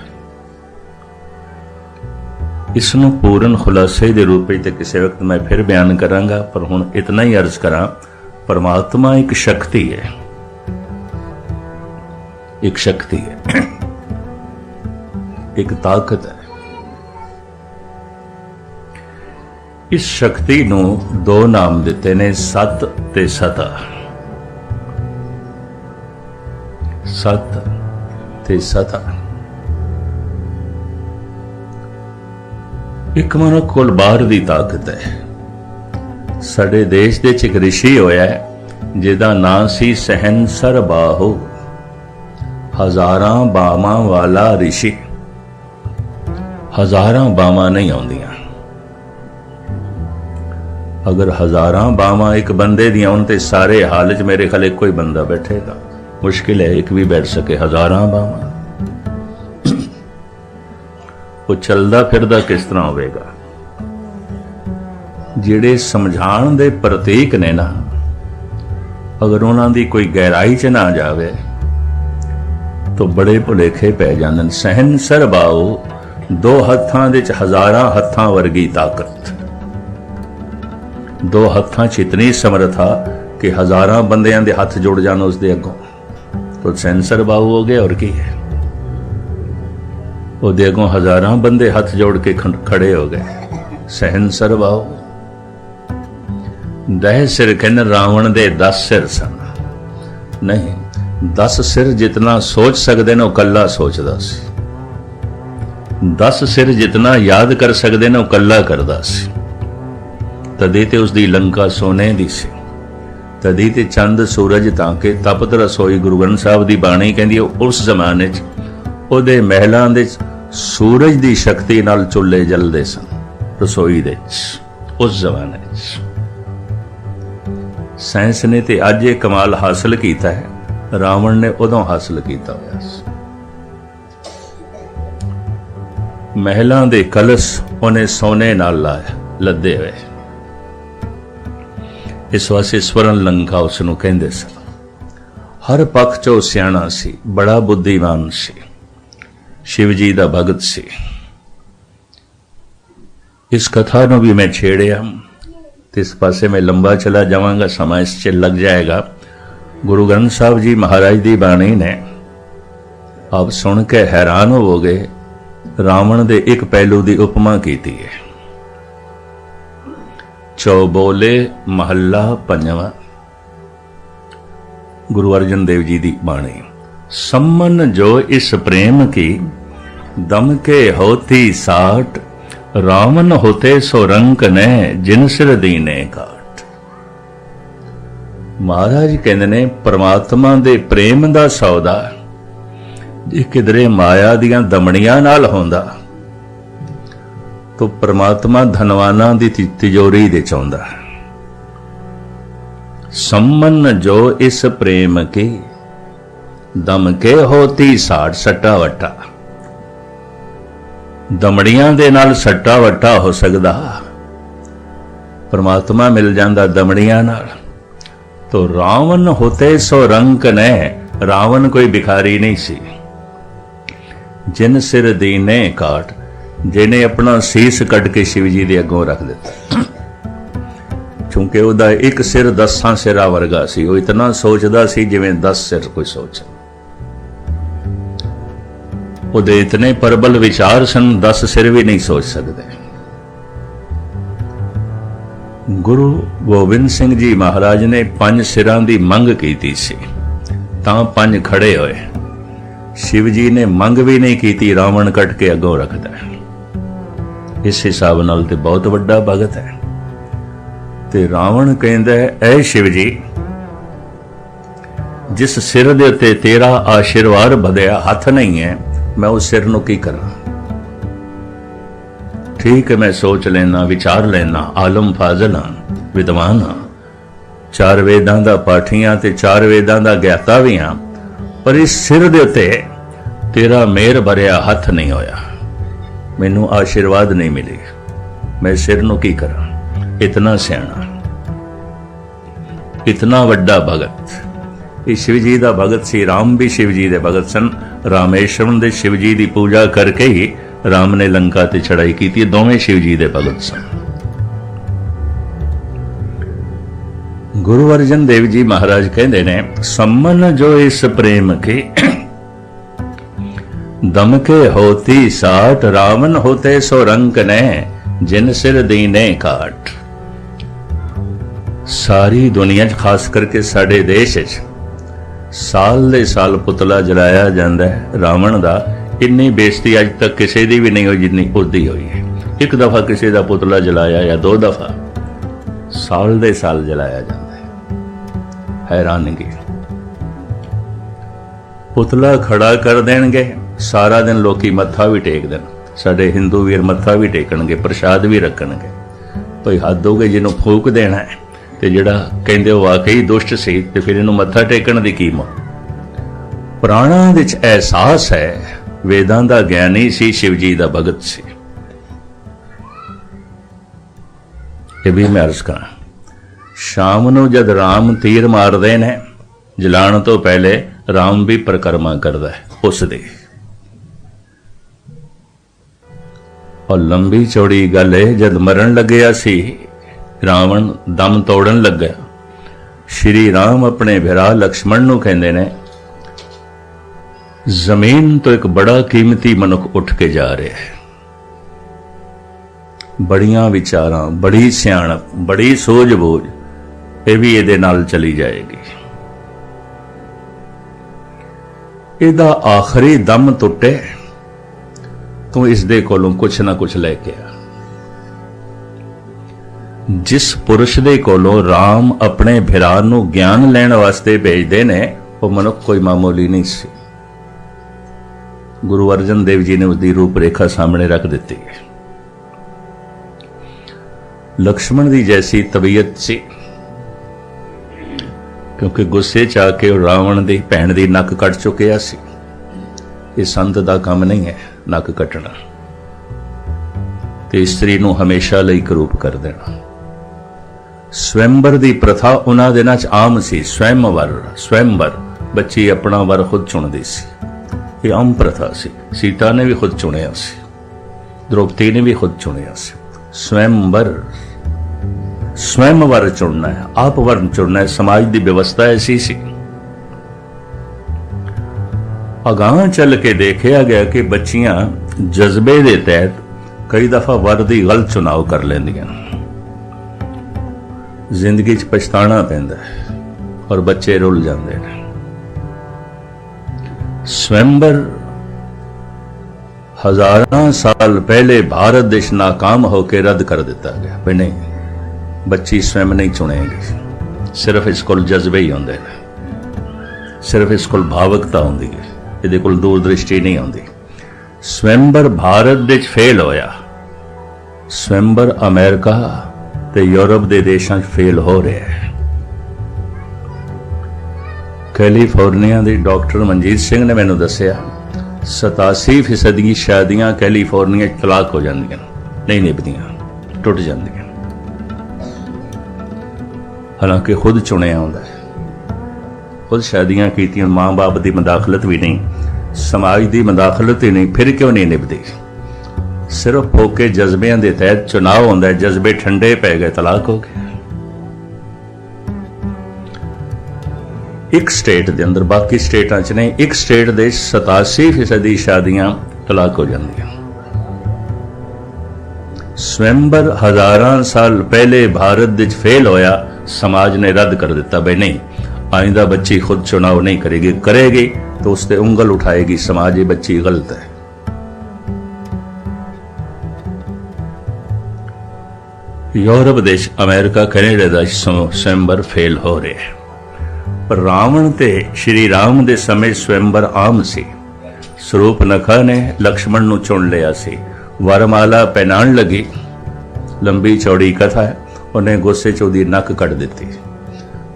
ਇਸ ਨੂੰ ਪੂਰਨ ਖੁਲਾਸੇ ਦੇ ਰੂਪ ਵਿੱਚ ਤੇ ਕਿਸੇ ਵਕਤ ਮੈਂ ਫਿਰ ਬਿਆਨ ਕਰਾਂਗਾ, ਪਰ ਹੁਣ ਇਤਨਾ ਹੀ ਅਰਜ਼ ਕਰਾਂ, ਪਰਮਾਤਮਾ ਇੱਕ ਸ਼ਕਤੀ ਹੈ। ਇੱਕ ਸ਼ਕਤੀ ਹੈ। ਇੱਕ ਤਾਕਤ ਹੈ। ਇਸ ਸ਼ਕਤੀ ਨੂੰ ਦੋ ਨਾਮ ਦਿੱਤੇ ਨੇ, ਸਤ ਤੇ ਸਤਾ। ਸਤ ਤੇ ਸਤਾ ਇੱਕ ਮਨੁੱਖ ਕੋਲ ਬਾਹਰ ਦੀ ਤਾਕਤ ਹੈ। ਸਾਡੇ ਦੇਸ਼ ਦੇ ਚ ਇੱਕ ਰਿਸ਼ੀ ਹੋਇਆ ਜਿਹਦਾ ਨਾਂ ਸੀ ਸਹਿਨਸਰ ਬਾਹੂ ਹਜ਼ਾਰਾਂ ਬਾਵਾਂ ਵਾਲਾ ਰਿਸ਼ੀ। ਹਜ਼ਾਰਾਂ ਬਾਵਾਂ ਨਹੀਂ ਆਉਂਦੀਆਂ। ਅਗਰ ਹਜ਼ਾਰਾਂ ਬਾਵਾਂ ਇੱਕ ਬੰਦੇ ਦੀਆਂ ਹੋਣ ਤੇ ਸਾਰੇ ਹਾਲ 'ਚ ਮੇਰੇ ਖਿਆਲ ਇੱਕੋ ਹੀ ਬੰਦਾ ਬੈਠੇਗਾ। ਮੁਸ਼ਕਿਲ ਹੈ, ਇੱਕ ਵੀ ਬੈਠ ਸਕੇ, ਹਜ਼ਾਰਾਂ ਬਾਵਾਂ ਉਹ ਚੱਲਦਾ ਫਿਰਦਾ ਕਿਸ ਤਰ੍ਹਾਂ ਹੋਵੇਗਾ? ਜਿਹੜੇ ਸਮਝਾਣ ਦੇ ਪ੍ਰਤੀਕ ਨੇ ਨਾ, ਅਗਰ ਉਹਨਾਂ ਦੀ ਕੋਈ ਗਹਿਰਾਈ 'ਚ ਨਾ ਜਾਵੇ, ਤਾਂ ਬੜੇ ਭੁਲੇਖੇ ਪੈ ਜਾਂਦੇ ਨੇ। ਸਹਿਨ ਸਰਬਾਉ ਦੋ ਹੱਥਾਂ ਦੇ ਚ ਹਜ਼ਾਰਾਂ ਹੱਥਾਂ ਵਰਗੀ ਤਾਕਤ। ਦੋ ਹੱਥਾਂ 'ਚ ਇਤਨੀ ਸਮਰਥਾ ਕਿ ਹਜ਼ਾਰਾਂ ਬੰਦਿਆਂ ਦੇ ਹੱਥ ਜੁੜ ਜਾਣ ਉਸ ਦੇ ਅੱਗੋਂ। ਤੋ ਸੈਂਸਰ ਬਾਹੂ ਹੋ ਗਿਆ ਔਰ ਕੀ ਹੈ ਉਹਦੇ ਅੱਗੋਂ ਹਜ਼ਾਰਾਂ ਬੰਦੇ ਹੱਥ ਜੋੜ ਕੇ ਖੜੇ ਹੋ ਗਏ ਸਹਿਨਸਰ ਬਾਹੂ ਦਹ ਸਿਰ ਕਹਿੰਦੇ ਰਾਵਣ ਦੇ 10 ਸਿਰ ਸਨ ਨਹੀਂ 10 ਸਿਰ ਜਿਤਨਾ ਸੋਚ ਸਕਦੇ ਨੇ ਉਹ ਕੱਲਾ ਸੋਚਦਾ ਸੀ 10 ਸਿਰ ਜਿਤਨਾ ਯਾਦ ਕਰ ਸਕਦੇ ਨੇ ਉਹ ਕੱਲਾ ਕਰਦਾ ਸੀ ਤਦੇ ਤੇ ਉਸ ਦੀ ਲੰਕਾ ਸੋਨੇ ਦੀ ਸੀ ਤਦੀ ਤੇ ਚੰਦ ਸੂਰਜ ਤਾਂ ਕੇ ਤਪਤ ਰਸੋਈ ਗੁਰੂ ਗ੍ਰੰਥ ਸਾਹਿਬ ਦੀ ਬਾਣੀ ਕਹਿੰਦੀ ਹੈ, ਉਸ ਜ਼ਮਾਨੇ 'ਚ ਉਹਦੇ ਮਹਿਲਾਂ ਦੇ ਸੂਰਜ ਦੀ ਸ਼ਕਤੀ ਨਾਲ ਚੁੱਲ੍ਹੇ ਜਲਦੇ ਸਨ ਰਸੋਈ ਦੇ ਉਸ ਜ਼ਮਾਨੇ 'ਚ। ਸਾਇੰਸ ਨੇ ਤੇ ਅੱਜ ਇਹ ਕਮਾਲ ਹਾਸਲ ਕੀਤਾ ਹੈ ਰਾਵਣ ਨੇ ਉਦੋਂ ਹਾਸਲ ਕੀਤਾ ਹੋਇਆ ਸੀ। ਮਹਿਲਾਂ ਦੇ ਕਲਸ਼ ਉਹਨੇ ਸੋਨੇ ਨਾਲ ਲਾਇਆ ਲੱਦੇ ਹੋਏ। ਇਸ ਵਾਸਤੇ ਸਵਰਨ ਲੰਕਾ ਉਸ ਨੂੰ ਕਹਿੰਦੇ ਸਨ, ਹਰ ਪੱਖ ਚੋਂ ਸਿਆਣਾ ਸੀ, ਬੜਾ ਬੁੱਧੀਮਾਨ ਸੀ, ਸ਼ਿਵ ਜੀ ਦਾ ਭਗਤ ਸੀ। ਇਸ ਕਥਾ ਨੂੰ ਵੀ ਮੈਂ ਛੇੜਿਆ, ਤੇ ਇਸ ਪਾਸੇ ਮੈਂ ਲੰਬਾ ਚਲਾ ਜਾਵਾਂਗਾ, ਸਮਾਂ ਇਸ 'ਚ ਲੱਗ ਜਾਏਗਾ। ਗੁਰੂ ਗ੍ਰੰਥ ਸਾਹਿਬ ਜੀ ਮਹਾਰਾਜ ਦੀ ਬਾਣੀ ਨੇ ਆਪ ਸੁਣ ਕੇ ਹੈਰਾਨ ਹੋਵੋਗੇ ਰਾਵਣ ਦੇ ਇੱਕ ਪਹਿਲੂ ਦੀ ਉਪਮਾ ਕੀਤੀ ਹੈ। ਚੌਬੋਲੇ ਮਹੱਲਾ ਪੰਜਵਾਂ। ਗੁਰੂ ਅਰਜਨ ਦੇਵ ਜੀ ਦੀ ਬਾਣੀ। ਸੰਮਨ ਜੋ ਇਸ ਪ੍ਰੇਮ ਕੀ, ਦਮ ਕੇ ਹੋਤੀ ਸਾਟ ਰਾਵਨ ਹੋਤੇ ਸੋ ਰੰਕ ਨੇ, ਜਿਨ ਸਿਰ ਦੀਨੇ ਕਾਟ ਮਹਾਰਾਜ ਕਹਿੰਦੇ ਨੇ, ਪ੍ਰਮਾਤਮਾ ਦੇ ਪ੍ਰੇਮ ਦਾ ਸੌਦਾ, ਜੇ ਕਿਧਰੇ ਮਾਇਆ ਦੀਆਂ ਦਮਣੀਆਂ ਨਾਲ ਹੁੰਦਾ ਤੋ ਪ੍ਰਮਾਤਮਾ ਧਨਵਾਨਾਂ ਦੀ ਤਿਜੋਰੀ ਦੇ ਚਾਹੁੰਦਾ ਸੰਮਨ ਜੋ ਇਸ ਪ੍ਰੇਮ ਕੇ, ਦਮ ਕੇ ਹੋਤੀ ਸਾੜ ਸੱਟਾ ਵਟਾ ਦਮੜੀਆਂ ਦੇ ਨਾਲ ਸੱਟਾ ਵਟਾ ਹੋ ਸਕਦਾ। ਪਰਮਾਤਮਾ ਮਿਲ ਜਾਂਦਾ ਦਮੜੀਆਂ ਨਾਲ। ਤੋ ਰਾਵਣ ਹੋਤੇ ਸੋ ਰੰਕ ਨੇ, ਰਾਵਣ ਕੋਈ ਭਿਖਾਰੀ ਨਹੀਂ ਸੀ। ਜਿਨ ਸਿਰ ਦੀਨੇ ਕਾਟ ਜਿਹਨੇ ਆਪਣਾ ਸੀਸ ਕੱਢ ਕੇ ਸ਼ਿਵ ਜੀ ਦੇ ਅੱਗੋਂ ਰੱਖ ਦਿੱਤਾ। ਕਿਉਂਕਿ ਉਹਦਾ ਇੱਕ ਸਿਰ ਦਸਾਂ ਸਿਰਾਂ ਵਰਗਾ ਸੀ। ਉਹ ਇਤਨਾ ਸੋਚਦਾ ਸੀ ਜਿਵੇਂ 10 ਸਿਰ ਕੋਈ ਸੋਚੇ। ਉਹਦੇ ਇਤਨੇ ਪਰਬਲ ਵਿਚਾਰ ਸਨ 10 ਸਿਰ ਵੀ ਨਹੀਂ ਸੋਚ ਸਕਦੇ। ਗੁਰੂ ਗੋਬਿੰਦ ਸਿੰਘ ਜੀ ਮਹਾਰਾਜ ਨੇ ਪੰਜ ਸਿਰਾਂ ਦੀ ਮੰਗ ਕੀਤੀ ਸੀ। ਤਾਂ ਪੰਜ ਖੜੇ ਹੋਏ। ਸ਼ਿਵ ਜੀ ਨੇ ਮੰਗ ਵੀ ਨਹੀਂ ਕੀਤੀ, ਰਾਵਣ ਕੱਟ ਕੇ ਅੱਗੋਂ ਰੱਖਦਾ। ਇਸ ਹਿਸਾਬ ਨਾਲ ਤੇ ਬਹੁਤ ਵੱਡਾ ਭਗਤ ਹੈ। ਤੇ ਰਾਵਣ ਕਹਿੰਦਾ ਹੈ, ਐ ਸ਼ਿਵ ਜੀ, ਜਿਸ ਸਿਰ ਦੇ ਉੱਤੇ ਤੇਰਾ ਆਸ਼ੀਰਵਾਦ ਵਧਿਆ, ਹੱਥ ਨਹੀਂ ਹੈ, ਮੈਂ ਉਸ ਸਿਰ ਨੂੰ ਕੀ ਕਰਾਂ? ਠੀਕ ਹੈ, ਮੈਂ ਸੋਚ ਲੈਣਾ ਵਿਚਾਰ ਲੈਣਾ ਆਲਮ ਫਾਜ਼ਲ ਹਾਂ, ਵਿਦਵਾਨ ਹਾਂ। ਚਾਰ ਵੇਦਾਂ ਦਾ ਪਾਠੀਆਂ ਤੇ ਚਾਰ ਵੇਦਾਂ ਦਾ ਗਿਆਤਾ ਵੀ ਹਾਂ, ਪਰ ਇਸ ਸਿਰ ਦੇ ਉੱਤੇ ਤੇਰਾ ਮਿਹਰ ਭਰਿਆ ਹੱਥ ਨਹੀਂ ਹੋਇਆ। ਮੈਨੂੰ ਆਸ਼ੀਰਵਾਦ ਨਹੀਂ ਮਿਲੇ। ਮੈਂ ਸਿਰ ਨੂੰ ਕੀ ਕਰਾਂ? ਇਤਨਾ ਸਿਆਣਾ। ਇਤਨਾ ਵੱਡਾ ਭਗਤ। ਇਹ ਸ਼ਿਵ ਜੀ ਦਾ ਭਗਤ ਸੀ, ਰਾਮ ਵੀ ਸ਼ਿਵ ਜੀ ਦੇ ਭਗਤ ਸਨ। ਰਾਮੇਸ਼ਵਰਮ ਦੇ ਸ਼ਿਵ ਜੀ ਦੀ ਪੂਜਾ ਕਰਕੇ ਹੀ ਰਾਮ ਨੇ ਲੰਕਾ ਤੇ ਚੜਾਈ ਕੀਤੀ ਦੋਵੇਂ ਸ਼ਿਵ ਜੀ ਦੇ ਭਗਤ ਸਨ। ਗੁਰੂ ਅਰਜਨ ਦੇਵ ਜੀ ਮਹਾਰਾਜ ਕਹਿੰਦੇ ਨੇ, ਸੰਮਨ ਜੋ ਇਸ ਪ੍ਰੇਮ ਕੇ ਦਮ ਕੇ ਹੋਤੀ ਸਾਟ ਰਾਵਨ ਹੋਤੇ ਸੋ ਰੰਕ ਨੇ, ਜਿਨ ਸਿਰ ਦੀਨੇ ਸਾਰੀ ਦੁਨੀਆ 'ਚ ਖਾਸ ਕਰਕੇ ਸਾਡੇ ਦੇਸ਼ 'ਚ ਸਾਲ ਦੇ ਸਾਲ ਪੁਤਲਾ ਜਲਾਇਆ ਜਾਂਦਾ ਹੈ ਰਾਵਣ ਦਾ। ਇੰਨੀ ਬੇਇੱਜ਼ਤੀ ਅੱਜ ਤੱਕ ਕਿਸੇ ਦੀ ਵੀ ਨਹੀਂ ਹੋਈ ਜਿੰਨੀ ਉਹਦੀ ਹੋਈ ਹੈ। ਇੱਕ ਦਫਾ ਕਿਸੇ ਦਾ ਪੁਤਲਾ ਜਲਾਇਆ ਜਾਂ ਦੋ ਦਫਾ ਸਾਲ ਦੇ ਸਾਲ ਜਲਾਇਆ ਜਾਂਦਾ ਹੈ। ਹੈਰਾਨਗੀ। ਪੁਤਲਾ ਖੜਾ ਕਰ ਦੇਣਗੇ। ਸਾਰਾ ਦਿਨ ਲੋਕੀ ਮੱਥਾ ਵੀ ਟੇਕਦੇ ਨੇ। ਸਾਡੇ ਹਿੰਦੂ ਵੀਰ ਮੱਥਾ ਵੀ ਟੇਕਣਗੇ, ਪ੍ਰਸ਼ਾਦ ਵੀ ਰੱਖਣਗੇ। ਭਈ ਹੱਦ ਹੋ ਗਈ ਜਿਹਨੂੰ ਫੂਕ ਦੇਣਾ ਹੈ ਤੇ ਜਿਹੜਾ ਕਹਿੰਦੇ ਉਹ ਵਾਕਈ ਦੁਸ਼ਟ ਸੀ ਤੇ ਫਿਰ ਇਹਨੂੰ ਮੱਥਾ ਟੇਕਣ ਦੀ ਕੀ ਮੋ ਪ੍ਰਾਣਾਂ ਵਿੱਚ ਅਹਿਸਾਸ ਹੈ, ਵੇਦਾਂ ਦਾ ਗਿਆਨੀ ਸੀ, ਸ਼ਿਵਜੀ ਦਾ ਭਗਤ ਸੀ। ਇਹ ਵੀ ਮੈਂ ਅਰਜ਼ ਕਰਾਂ। ਸ਼ਾਮ ਨੂੰ ਜਦ ਰਾਮ ਤੀਰ ਮਾਰਦੇ ਨੇ ਜਲਾਣ ਤੋਂ ਪਹਿਲੇ ਰਾਮ ਵੀ ਪ੍ਰਕਰਮਾ ਕਰਦਾ ਹੈ, ਉਸ ਦੇ। ਔਰ ਲੰਬੀ ਚੌੜੀ ਗੱਲ ਹੈ ਜਦ ਮਰਨ ਲੱਗਿਆ ਸੀ, ਰਾਵਣ ਦਮ ਤੋੜਨ ਲੱਗਾ ਸ਼੍ਰੀ ਰਾਮ ਆਪਣੇ ਭਰਾ ਲక్ష్మణ ਨੂੰ ਕਹਿੰਦੇ ਨੇ, ਜ਼ਮੀਨ ਤੋਂ ਇੱਕ ਬੜਾ ਕੀਮਤੀ ਮਨੁੱਖ ਉੱਠ ਕੇ ਜਾ ਰਿਹਾ ਹੈ। ਬੜੀਆਂ ਵਿਚਾਰਾਂ, ਬੜੀ ਸਿਆਣਪ, ਬੜੀ ਸੋਝ-ਬੋਝ, ਇਹ ਵੀ ਇਹਦੇ ਨਾਲ ਚਲੀ ਜਾਏਗੀ। ਇਹਦਾ ਆਖਰੀ ਦਮ ਟੁੱਟੇ ਤੂੰ ਇਸ ਦੇ ਕੋਲੋਂ ਕੁਛ ਨਾ ਕੁਛ ਲੈ ਕੇ ਆ। ਜਿਸ ਪੁਰਸ਼ ਦੇ ਕੋਲੋਂ ਰਾਮ ਆਪਣੇ ਭਿਰਾ ਨੂੰ ਗਿਆਨ ਲੈਣ ਵਾਸਤੇ ਭੇਜਦੇ ਨੇ, ਉਹ ਮਨੁੱਖ ਕੋਈ ਮਾਮੂਲੀ ਨਹੀਂ ਸੀ। ਗੁਰੂ ਅਰਜਨ ਦੇਵ ਜੀ ਨੇ ਉਸ ਦੀ ਰੂਪ ਰੇਖਾ ਸਾਹਮਣੇ ਰੱਖ ਦਿੱਤੀ। ਲਕਸ਼ਮਣ ਦੀ ਜੈਸੀ ਤਬੀਅਤ ਸੀ, ਕਿਉਂਕਿ ਗੁੱਸੇ 'ਚ ਆ ਕੇ ਰਾਵਣ ਦੀ ਭੈਣ ਦੀ ਨੱਕ ਕੱਟ ਚੁੱਕਿਆ ਸੀ। ਇਹ ਸੰਤ ਦਾ ਕੰਮ ਨਹੀਂ ਹੈ। ਨੱਕ ਕੱਟਣਾ ਤੇ ਇਸਤਰੀ ਨੂੰ ਹਮੇਸ਼ਾ ਲਈ ਕਰੂਪ ਕਰ ਦੇਣਾ। ਸਵੈੰਬਰ ਦੀ ਪ੍ਰਥਾ ਉਹਨਾਂ ਦਿਨਾਂ 'ਚ ਆਮ ਸੀ ਸਵੈਮਵਰ ਸਵੈੰਬਰ। ਬੱਚੀ ਆਪਣਾ ਵਰ ਖੁਦ ਚੁਣਦੀ ਸੀ। ਇਹ ਆਮ ਪ੍ਰਥਾ ਸੀ। ਸੀਤਾ ਨੇ ਵੀ ਖੁਦ ਚੁਣਿਆ ਸੀ। ਦ੍ਰੋਪਦੀ ਨੇ ਵੀ ਖੁਦ ਚੁਣਿਆ ਸੀ। ਸਵੈੰਬਰ। ਸਵੈਮਵਰ ਚੁਣਨਾ ਹੈ, ਆਪ ਵਰਨ ਚੁਣਨਾ ਹੈ। ਸਮਾਜ ਦੀ ਵਿਵਸਥਾ ਐਸੀ ਸੀ। ਅਗਾਂਹ ਚੱਲ ਕੇ ਦੇਖਿਆ ਗਿਆ ਕਿ ਬੱਚੀਆਂ ਜਜ਼ਬੇ ਦੇ ਤਹਿਤ ਕਈ ਦਫਾ ਵਰ ਦੀ ਗਲਤ ਚੁਣਾਵ ਕਰ ਲੈਂਦੀਆਂ ਜ਼ਿੰਦਗੀ 'ਚ ਪਛਤਾਣਾ ਪੈਂਦਾ ਹੈ ਔਰ ਬੱਚੇ ਰੁੱਲ ਜਾਂਦੇ ਨੇ। ਸਵੈੰਬਰ ਹਜ਼ਾਰਾਂ ਸਾਲ ਪਹਿਲੇ ਭਾਰਤ ਦੇਸ਼ ਨਾਕਾਮ ਹੋ ਕੇ ਰੱਦ ਕਰ ਦਿੱਤਾ ਗਿਆ ਵੀ ਨਹੀਂ, ਬੱਚੀ ਸਵੈਮ ਨਹੀਂ ਚੁਣੇਗੀ। ਸਿਰਫ ਇਸ ਕੋਲ ਜਜ਼ਬੇ ਹੀ ਹੁੰਦੇ ਨੇ। ਸਿਰਫ ਇਸ ਕੋਲ ਭਾਵਕਤਾ ਹੁੰਦੀ ਹੈ। ਇਹਦੇ ਕੋਲ ਦੂਰ ਦ੍ਰਿਸ਼ਟੀ ਨਹੀਂ ਆਉਂਦੀ। ਸਵੈੰਬਰ ਭਾਰਤ ਵਿੱਚ ਫੇਲ ਹੋਇਆ। ਸਵੈੰਬਰ ਅਮਰੀਕਾ ਤੇ ਯੂਰਪ ਦੇ ਦੇਸ਼ਾਂ 'ਚ ਫੇਲ ਹੋ ਰਿਹਾ ਹੈ। ਕੈਲੀਫੋਰਨੀਆ ਦੇ ਡਾਕਟਰ ਮਨਜੀਤ ਸਿੰਘ ਨੇ ਮੈਨੂੰ ਦੱਸਿਆ 87% ਦੀ ਸ਼ਾਦੀਆਂ ਕੈਲੀਫੋਰਨੀਆ 'ਚ ਤਲਾਕ ਹੋ ਜਾਂਦੀਆਂ ਨਹੀਂ ਨਿਭਦੀਆਂ, ਟੁੱਟ ਜਾਂਦੀਆਂ। ਹਾਲਾਂਕਿ ਖੁਦ ਚੁਣਿਆ ਹੁੰਦਾ ਹੈ। ਖੁਦ ਸ਼ਾਦੀਆਂ ਕੀਤੀਆਂ ਮਾਂ-ਬਾਪ ਦੀ ਮਦਾਖਲਤ ਵੀ ਨਹੀਂ। ਸਮਾਜ ਦੀ ਮਦਾਖਲਤ ਹੀ ਨਹੀਂ, ਫਿਰ ਕਿਉਂ ਨਹੀਂ ਨਿਭਦੀ? ਸਿਰਫ ਹੋ ਕੇ ਜਜ਼ਬਿਆਂ ਦੇ ਤਹਿਤ ਚੁਣਾਵ ਹੁੰਦਾ ਹੈ, ਜਜ਼ਬੇ ਠੰਡੇ ਪੈ ਗਏ, ਤਲਾਕ ਹੋ ਗਿਆ। ਇੱਕ ਸਟੇਟ ਦੇ ਅੰਦਰ, ਬਾਕੀ ਸਟੇਟਾਂ 'ਚ ਨਹੀਂ, ਇੱਕ ਸਟੇਟ ਦੇ 87% ਦੀ ਸ਼ਾਦੀਆਂ ਤਲਾਕ ਹੋ ਜਾਂਦੀਆਂ। ਸਵੈਂਬਰ ਹਜ਼ਾਰਾਂ ਸਾਲ ਪਹਿਲੇ ਭਾਰਤ ਵਿੱਚ ਫੇਲ ਹੋਇਆ, ਸਮਾਜ ਨੇ ਰੱਦ ਕਰ ਦਿੱਤਾ ਬਈ ਨਹੀਂ आइंदा बच्ची खुद चुनाव नहीं करेगी करेगी तो उस पर उंगल उठाएगी समाज ये बच्ची गलत है यूरोप देश ਅਮਰੀਕਾ, ਕੈਨੇਡਾ ਦਾ ਸਵੈਂਬਰ ਫੇਲ ਹੋ ਰਿਹਾ ਹੈ। ਪਰ ਰਾਵਣ ਤੇ ਸ਼੍ਰੀ ਰਾਮ ਦੇ ਸਮੇਂ ਸਵੈਂਬਰ ਆਮ ਸੀ। ਸਰੂਪ ਨਖਾ ਨੇ ਲਕਸ਼ਮਣ ਨੂੰ ਚੁਣ ਲਿਆ ਸੀ। ਵਰਮਾਲਾ ਪਹਿਨਾਣ ਲੱਗੀ। ਲੰਬੀ ਚੌੜੀ ਕਥਾ ਹੈ। ਉਹਨੇ ਗੁੱਸੇ ਚ ਉਹਦੀ ਨੱਕ ਕੱਟ ਦਿੱਤੀ।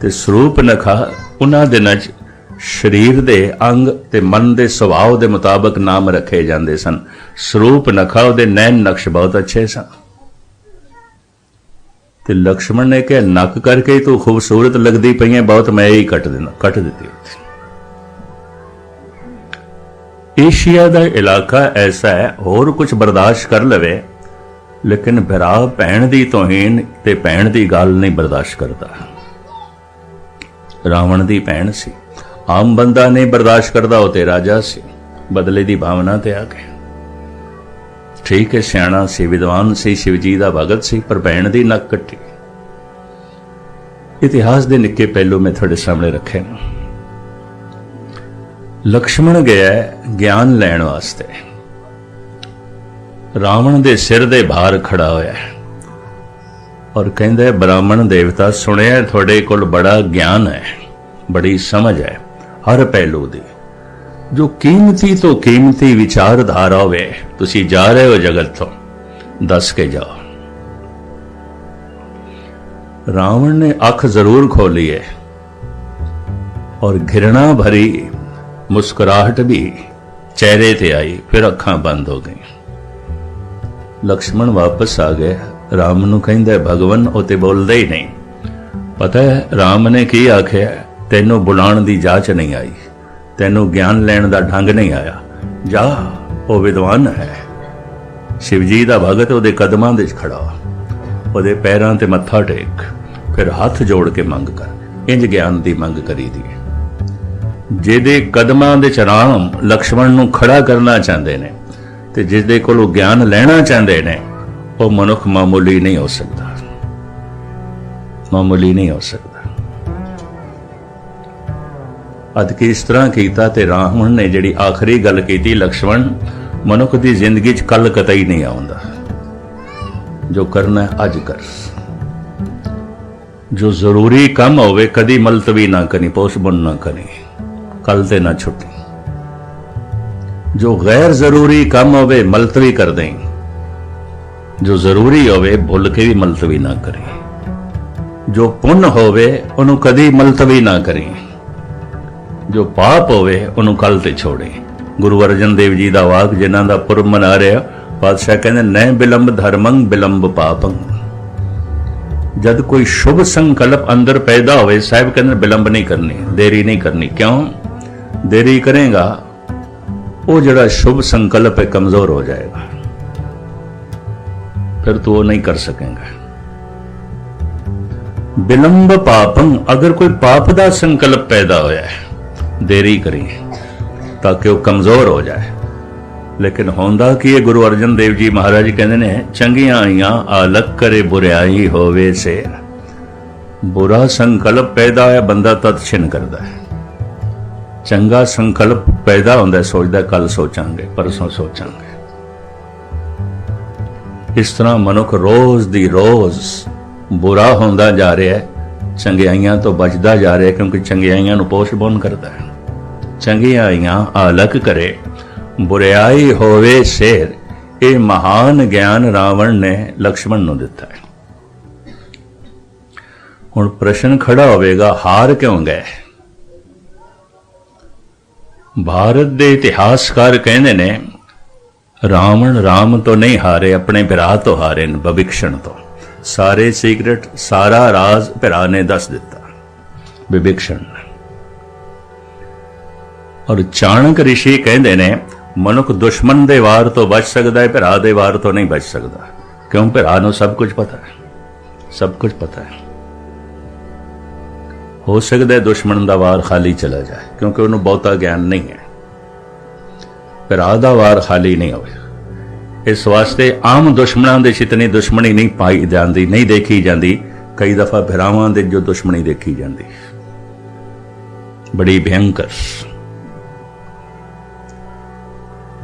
ਤੇ ਸਰੂਪ ਨਖਾ ਉਹਨਾਂ ਦਿਨਾਂ 'ਚ ਸਰੀਰ ਦੇ ਅੰਗ ਤੇ ਮਨ ਦੇ ਸੁਭਾਅ ਦੇ ਮੁਤਾਬਕ ਨਾਮ ਰੱਖੇ ਜਾਂਦੇ ਸਨ। ਸਰੂਪ ਨਖਾ ਉਹਦੇ ਨੈਣ ਨਕਸ਼ ਬਹੁਤ ਅੱਛੇ ਸਨ। ਤੇ ਲਕਸ਼ਮਣ ਨੇ ਕਿਹਾ, ਨੱਕ ਕਰਕੇ ਤੂੰ ਖੂਬਸੂਰਤ ਲੱਗਦੀ ਪਈ ਹੈ ਬਹੁਤ ਮੈਂ ਇਹ ਹੀ ਕੱਟ ਦੇਣਾ ਕੱਟ ਦਿੱਤੀ ਏਸ਼ੀਆ ਦਾ ਇਲਾਕਾ ਐਸਾ ਹੈ, ਹੋਰ ਕੁਝ ਬਰਦਾਸ਼ਤ ਕਰ ਲਵੇ, ਲੇਕਿਨ ਬਿਰਾ ਭੈਣ ਦੀ ਤੋਹੀਨ ਤੇ ਭੈਣ ਦੀ ਗੱਲ ਨਹੀਂ ਬਰਦਾਸ਼ਤ ਕਰਦਾ। ਰਾਵਣ ਦੀ ਭੈਣ ਸੀ। ਆਮ ਬੰਦਾ ਨਹੀਂ ਬਰਦਾਸ਼ਤ ਕਰਦਾ, ਉਹ ਤੇ ਰਾਜਾ ਸੀ। ਬਦਲੇ ਦੀ ਭਾਵਨਾ ਤੇ ਆ ਗਿਆ। ਠੀਕ ਹੈ, ਸਿਆਣਾ ਸੀ, ਵਿਦਵਾਨ ਸੀ, ਸ਼ਿਵਜੀ ਦਾ ਭਗਤ ਸੀ, ਪਰ ਭੈਣ ਦੀ ਨੱਕ ਕੱਟੀ। ਇਤਿਹਾਸ ਦੇ ਨਿੱਕੇ ਪਹਿਲੂ ਮੈਂ ਤੁਹਾਡੇ ਸਾਹਮਣੇ ਰੱਖੇ ਨੇ। ਲਕਸ਼ਮਣ ਗਿਆ ਗਿਆਨ ਲੈਣ ਵਾਸਤੇ। ਰਾਵਣ ਦੇ ਸਿਰ ਦੇ ਭਾਰ ਖੜਾ ਹੋਇਆ ਹੈ। ਔਰ ਕਹਿੰਦਾ ਬ੍ਰਾਹਮਣ ਦੇਵਤਾ, ਸੁਣਿਆ ਤੁਹਾਡੇ ਕੋਲ ਬੜਾ ਗਿਆਨ ਹੈ, ਬੜੀ ਸਮਝ ਹੈ, ਹਰ ਪਹਿਲੂ ਦੀ। ਜੋ ਕੀਮਤੀ ਤੋਂ ਕੀਮਤੀ ਵਿਚਾਰਧਾਰਾ ਹੋਵੇ, ਤੁਸੀਂ ਜਾ ਰਹੇ ਹੋ ਜਗਤ ਤੋਂ, ਦੱਸ ਕੇ ਜਾਓ। ਰਾਵਣ ਨੇ ਅੱਖ ਜ਼ਰੂਰ ਖੋਲੀ ਹੈ, ਔਰ ਘਿਰਣਾ ਭਰੀ ਮੁਸਕਰਾਹਟ ਵੀ ਚਿਹਰੇ ਤੇ ਆਈ, ਫਿਰ ਅੱਖਾਂ ਬੰਦ ਹੋ ਗਈਆਂ। ਲਕਸ਼ਮਣ ਵਾਪਸ ਆ ਗਏ ਰਾਮ ਨੂੰ ਕਹਿੰਦਾ ਭਗਵਾਨ, ਉਹ ਤੇ ਬੋਲਦਾ ਹੀ ਨਹੀਂ। ਪਤਾ ਹੈ, ਰਾਮ ਨੇ ਕੀ ਆਖਿਆ ਤੈਨੂੰ ਬੁਲਾਉਣ ਦੀ ਜਾਚ ਨਹੀਂ ਆਈ। ਤੈਨੂੰ ਗਿਆਨ ਲੈਣ ਦਾ ਢੰਗ ਨਹੀਂ ਆਇਆ। ਜਾ, ਉਹ ਵਿਦਵਾਨ ਹੈ। ਸ਼ਿਵਜੀ ਦਾ ਭਗਤ ਉਹਦੇ ਕਦਮਾਂ ਦੇ 'ਚ ਖੜਾ ਹੋ। ਉਹਦੇ ਪੈਰਾਂ ਤੇ ਮੱਥਾ ਟੇਕ। ਫਿਰ ਹੱਥ ਜੋੜ ਕੇ ਮੰਗ ਕਰ। ਇੰਜ ਗਿਆਨ ਦੀ ਮੰਗ ਕਰੀ ਦੀ ਜਿਹਦੇ ਕਦਮਾਂ ਦੇ ਚਰਾਮ ਲਕਸ਼ਮਣ ਨੂੰ ਖੜਾ ਕਰਨਾ ਚਾਹੁੰਦੇ ਨੇ ਤੇ ਜਿਸ ਦੇ ਕੋਲੋਂ ਗਿਆਨ ਲੈਣਾ ਚਾਹੁੰਦੇ ਨੇ ਉਹ ਮਨੁੱਖ ਮਾਮੂਲੀ ਨਹੀਂ ਹੋ ਸਕਦਾ। ਮਾਮੂਲੀ ਨਹੀਂ ਹੋ ਸਕਦਾ। ਅਦ ਕਿ ਇਸ ਤਰ੍ਹਾਂ ਕੀਤਾ ਤੇ ਰਾਵਣ ਨੇ ਜਿਹੜੀ ਆਖਰੀ ਗੱਲ ਕੀਤੀ, ਲਕਸ਼ਮਣ, ਮਨੁੱਖ ਦੀ ਜ਼ਿੰਦਗੀ 'ਚ ਕੱਲ ਕਤਈ ਨਹੀਂ ਆਉਂਦਾ। ਜੋ ਕਰਨਾ ਅੱਜ ਕਰ। ਜੋ ਜ਼ਰੂਰੀ ਕੰਮ ਹੋਵੇ, ਕਦੀ ਮਲਤਵੀ ਨਾ ਕਰੀ, ਪੋਸਟਪੋਨ ਨਾ ਕਰੀ ਕੱਲ ਤੇ ਨਾ ਛੁੱਟੀ। ਜੋ ਗੈਰ ਜ਼ਰੂਰੀ ਕੰਮ ਹੋਵੇ, ਮਲਤਵੀ ਕਰ ਦੇਂ ਜੋ ਜ਼ਰੂਰੀ ਹੋਵੇ, ਭੁੱਲ ਕੇ ਵੀ ਮਲਤਵੀ ਨਾ ਕਰੀ। ਜੋ ਪੁੰਨ ਹੋਵੇ, ਉਹਨੂੰ ਕਦੀ ਮਲਤਵੀ ਨਾ ਕਰੀ। ਜੋ ਪਾਪ ਹੋਵੇ, ਉਹਨੂੰ ਕੱਲ ਤੇ ਛੋੜੇ। ਗੁਰੂ ਅਰਜਨ ਦੇਵ ਜੀ ਦਾ ਵਾਕ, ਜਿਨ੍ਹਾਂ ਦਾ ਪੁਰਬ ਮਨਾ ਰਿਹਾ, ਪਾਤਸ਼ਾਹ ਕਹਿੰਦੇ ਨੈ ਬਿਲੰਬ ਧਰਮੰ, ਬਿਲੰਬ ਪਾਪੰ। ਜਦ ਕੋਈ ਸ਼ੁਭ ਸੰਕਲਪ ਅੰਦਰ ਪੈਦਾ ਹੋਵੇ, ਸਾਹਿਬ ਕਹਿੰਦੇ, ਬਿਲੰਬ ਨਹੀਂ ਕਰਨੀ, ਦੇਰੀ ਨਹੀਂ ਕਰਨੀ। ਕਿਉਂ? ਦੇਰੀ ਕਰੇਗਾ, ਉਹ ਜਿਹੜਾ ਸ਼ੁਭ ਸੰਕਲਪ ਹੈ, ਕਮਜ਼ੋਰ ਹੋ ਜਾਏਗਾ। ਫਿਰ ਤੂੰ ਉਹ ਨਹੀਂ ਕਰ ਸਕੇਗਾ ਬਿਲੰਬ ਪਾਪੰ ਅਗਰ ਕੋਈ ਪਾਪ ਦਾ ਸੰਕਲਪ ਪੈਦਾ ਹੋਇਆ ਹੈ ਦੇਰੀ ਕਰੀ ਤਾਂ ਕਿ ਉਹ ਕਮਜ਼ੋਰ ਹੋ ਜਾਏ ਲੇਕਿਨ ਹੁੰਦਾ ਕੀ ਇਹ ਗੁਰੂ ਅਰਜਨ ਦੇਵ ਜੀ ਮਹਾਰਾਜ ਕਹਿੰਦੇ ਨੇ ਚੰਗੀਆਂ ਆਈਆਂ ਆਲਕ ਕਰੇ ਬੁਰਾਈ ਹੋਵੇ ਸੇ ਬੁਰਾ ਸੰਕਲਪ ਪੈਦਾ ਹੋਇਆ ਬੰਦਾ ਤਦ ਛਿਨ ਕਰਦਾ ਹੈ ਚੰਗਾ ਸੰਕਲਪ ਪੈਦਾ ਹੁੰਦਾ ਸੋਚਦਾ ਕੱਲ ਸੋਚਾਂਗੇ ਪਰਸੋਂ ਸੋਚਾਂਗੇ ਇਸ ਤਰ੍ਹਾਂ ਮਨੁੱਖ ਰੋਜ਼ ਦੀ ਰੋਜ਼ ਬੁਰਾ ਹੁੰਦਾ ਜਾ ਰਿਹਾ ਹੈ, ਚੰਗਿਆਈਆਂ ਤੋਂ ਬਚਦਾ ਜਾ ਰਿਹਾ ਕਿਉਂਕਿ ਚੰਗਿਆਈਆਂ ਨੂੰ ਪੋਸਟਪੋਨ ਕਰਦਾ ਹੈ। ਚੰਗਿਆਈਆਂ ਆਲਕ ਕਰੇ, ਬੁਰਿਆਈ ਹੋਵੇ ਸ਼ੇਰ, ਇਹ ਮਹਾਨ ਗਿਆਨ ਰਾਵਣ ਨੇ ਲਕਸ਼ਮਣ ਨੂੰ ਦਿੱਤਾ ਹੈ। ਹੁਣ ਪ੍ਰਸ਼ਨ ਖੜਾ ਹੋਵੇਗਾ, ਹਾਰ ਕਿਉਂ ਗਏ? ਭਾਰਤ ਦੇ ਇਤਿਹਾਸਕਾਰ ਕਹਿੰਦੇ ਨੇ ਰਾਵਣ, ਰਾਮ ਤੋਂ ਨਹੀਂ ਹਾਰੇ, ਆਪਣੇ ਭਰਾ ਤੋਂ ਹਾਰੇ ਨੇ ਵਿਭੀਸ਼ਣ ਤੋਂ। ਸਾਰੇ ਸੀਕ੍ਰੇਟ ਸਾਰਾ ਰਾਜ਼ ਭਰਾ ਨੇ ਦੱਸ ਦਿੱਤਾ। ਵਿਭੀਸ਼ਣ ਔਰ ਚਾਣਕ ਰਿਸ਼ੀ ਕਹਿੰਦੇ ਨੇ, ਮਨੁੱਖ ਦੁਸ਼ਮਣ ਦੇ ਵਾਰ ਤੋਂ ਬਚ ਸਕਦਾ ਹੈ, ਭਰਾ ਦੇ ਵਾਰ ਤੋਂ ਨਹੀਂ ਬਚ ਸਕਦਾ। ਕਿਉਂ? ਭਰਾ ਨੂੰ ਸਭ ਕੁਝ ਪਤਾ ਹੈ। ਸਭ ਕੁਝ ਪਤਾ ਹੈ। ਹੋ ਸਕਦਾ ਹੈ ਦੁਸ਼ਮਣ ਦਾ ਵਾਰ ਖਾਲੀ ਚਲਾ ਜਾਏ, ਕਿਉਂਕਿ ਉਹਨੂੰ ਬਹੁਤਾ ਗਿਆਨ ਨਹੀਂ ਹੈ। ਭਰਾ ਦਾ ਵਾਰ ਖਾਲੀ ਨਹੀਂ ਹੋਵੇ ਇਸ ਵਾਸਤੇ ਆਮ ਦੁਸ਼ਮਣਾਂ ਦੇ ਜਿਤਨੀ ਦੁਸ਼ਮਣੀ ਨਹੀਂ ਪਾਈ ਜਾਂਦੀ, ਨਹੀਂ ਦੇਖੀ ਜਾਂਦੀ। ਕਈ ਦਫਾ ਭਰਾਵਾਂ ਦੇ ਜੋ ਦੁਸ਼ਮਣੀ ਦੇਖੀ ਜਾਂਦੀ। ਬੜੀ ਭਿਆਨਕ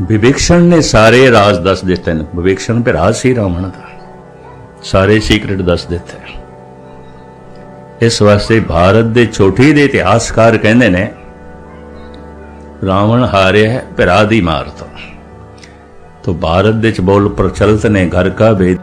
ਵਿਵੇਕਸ਼ਣ ਨੇ ਸਾਰੇ ਰਾਜ਼ ਦੱਸ ਦਿੱਤੇ ਨੇ। ਵਿਵੇਕਸ਼ਣ ਭਰਾ ਸੀ ਰਾਵਣ ਦਾ। ਸਾਰੇ ਸੀਕ੍ਰੇਟ ਦੱਸ ਦਿੱਤੇ। ਇਸ ਵਾਸਤੇ ਭਾਰਤ ਦੇ ਛੋਟੀ ਦੇ ਇਤਿਹਾਸਕਾਰ ਕਹਿੰਦੇ ਨੇ ਰਾਵਣ ਹਾਰਿਆ ਹੈ ਭਰਾ ਦੀ ਮਾਰ ਤੋਂ ਤੋ ਭਾਰਤ ਦੇ ਚ ਬੋਲ ਪ੍ਰਚਲਿਤ ਨੇ ਘਰ ਕਾ ਵੇਦ।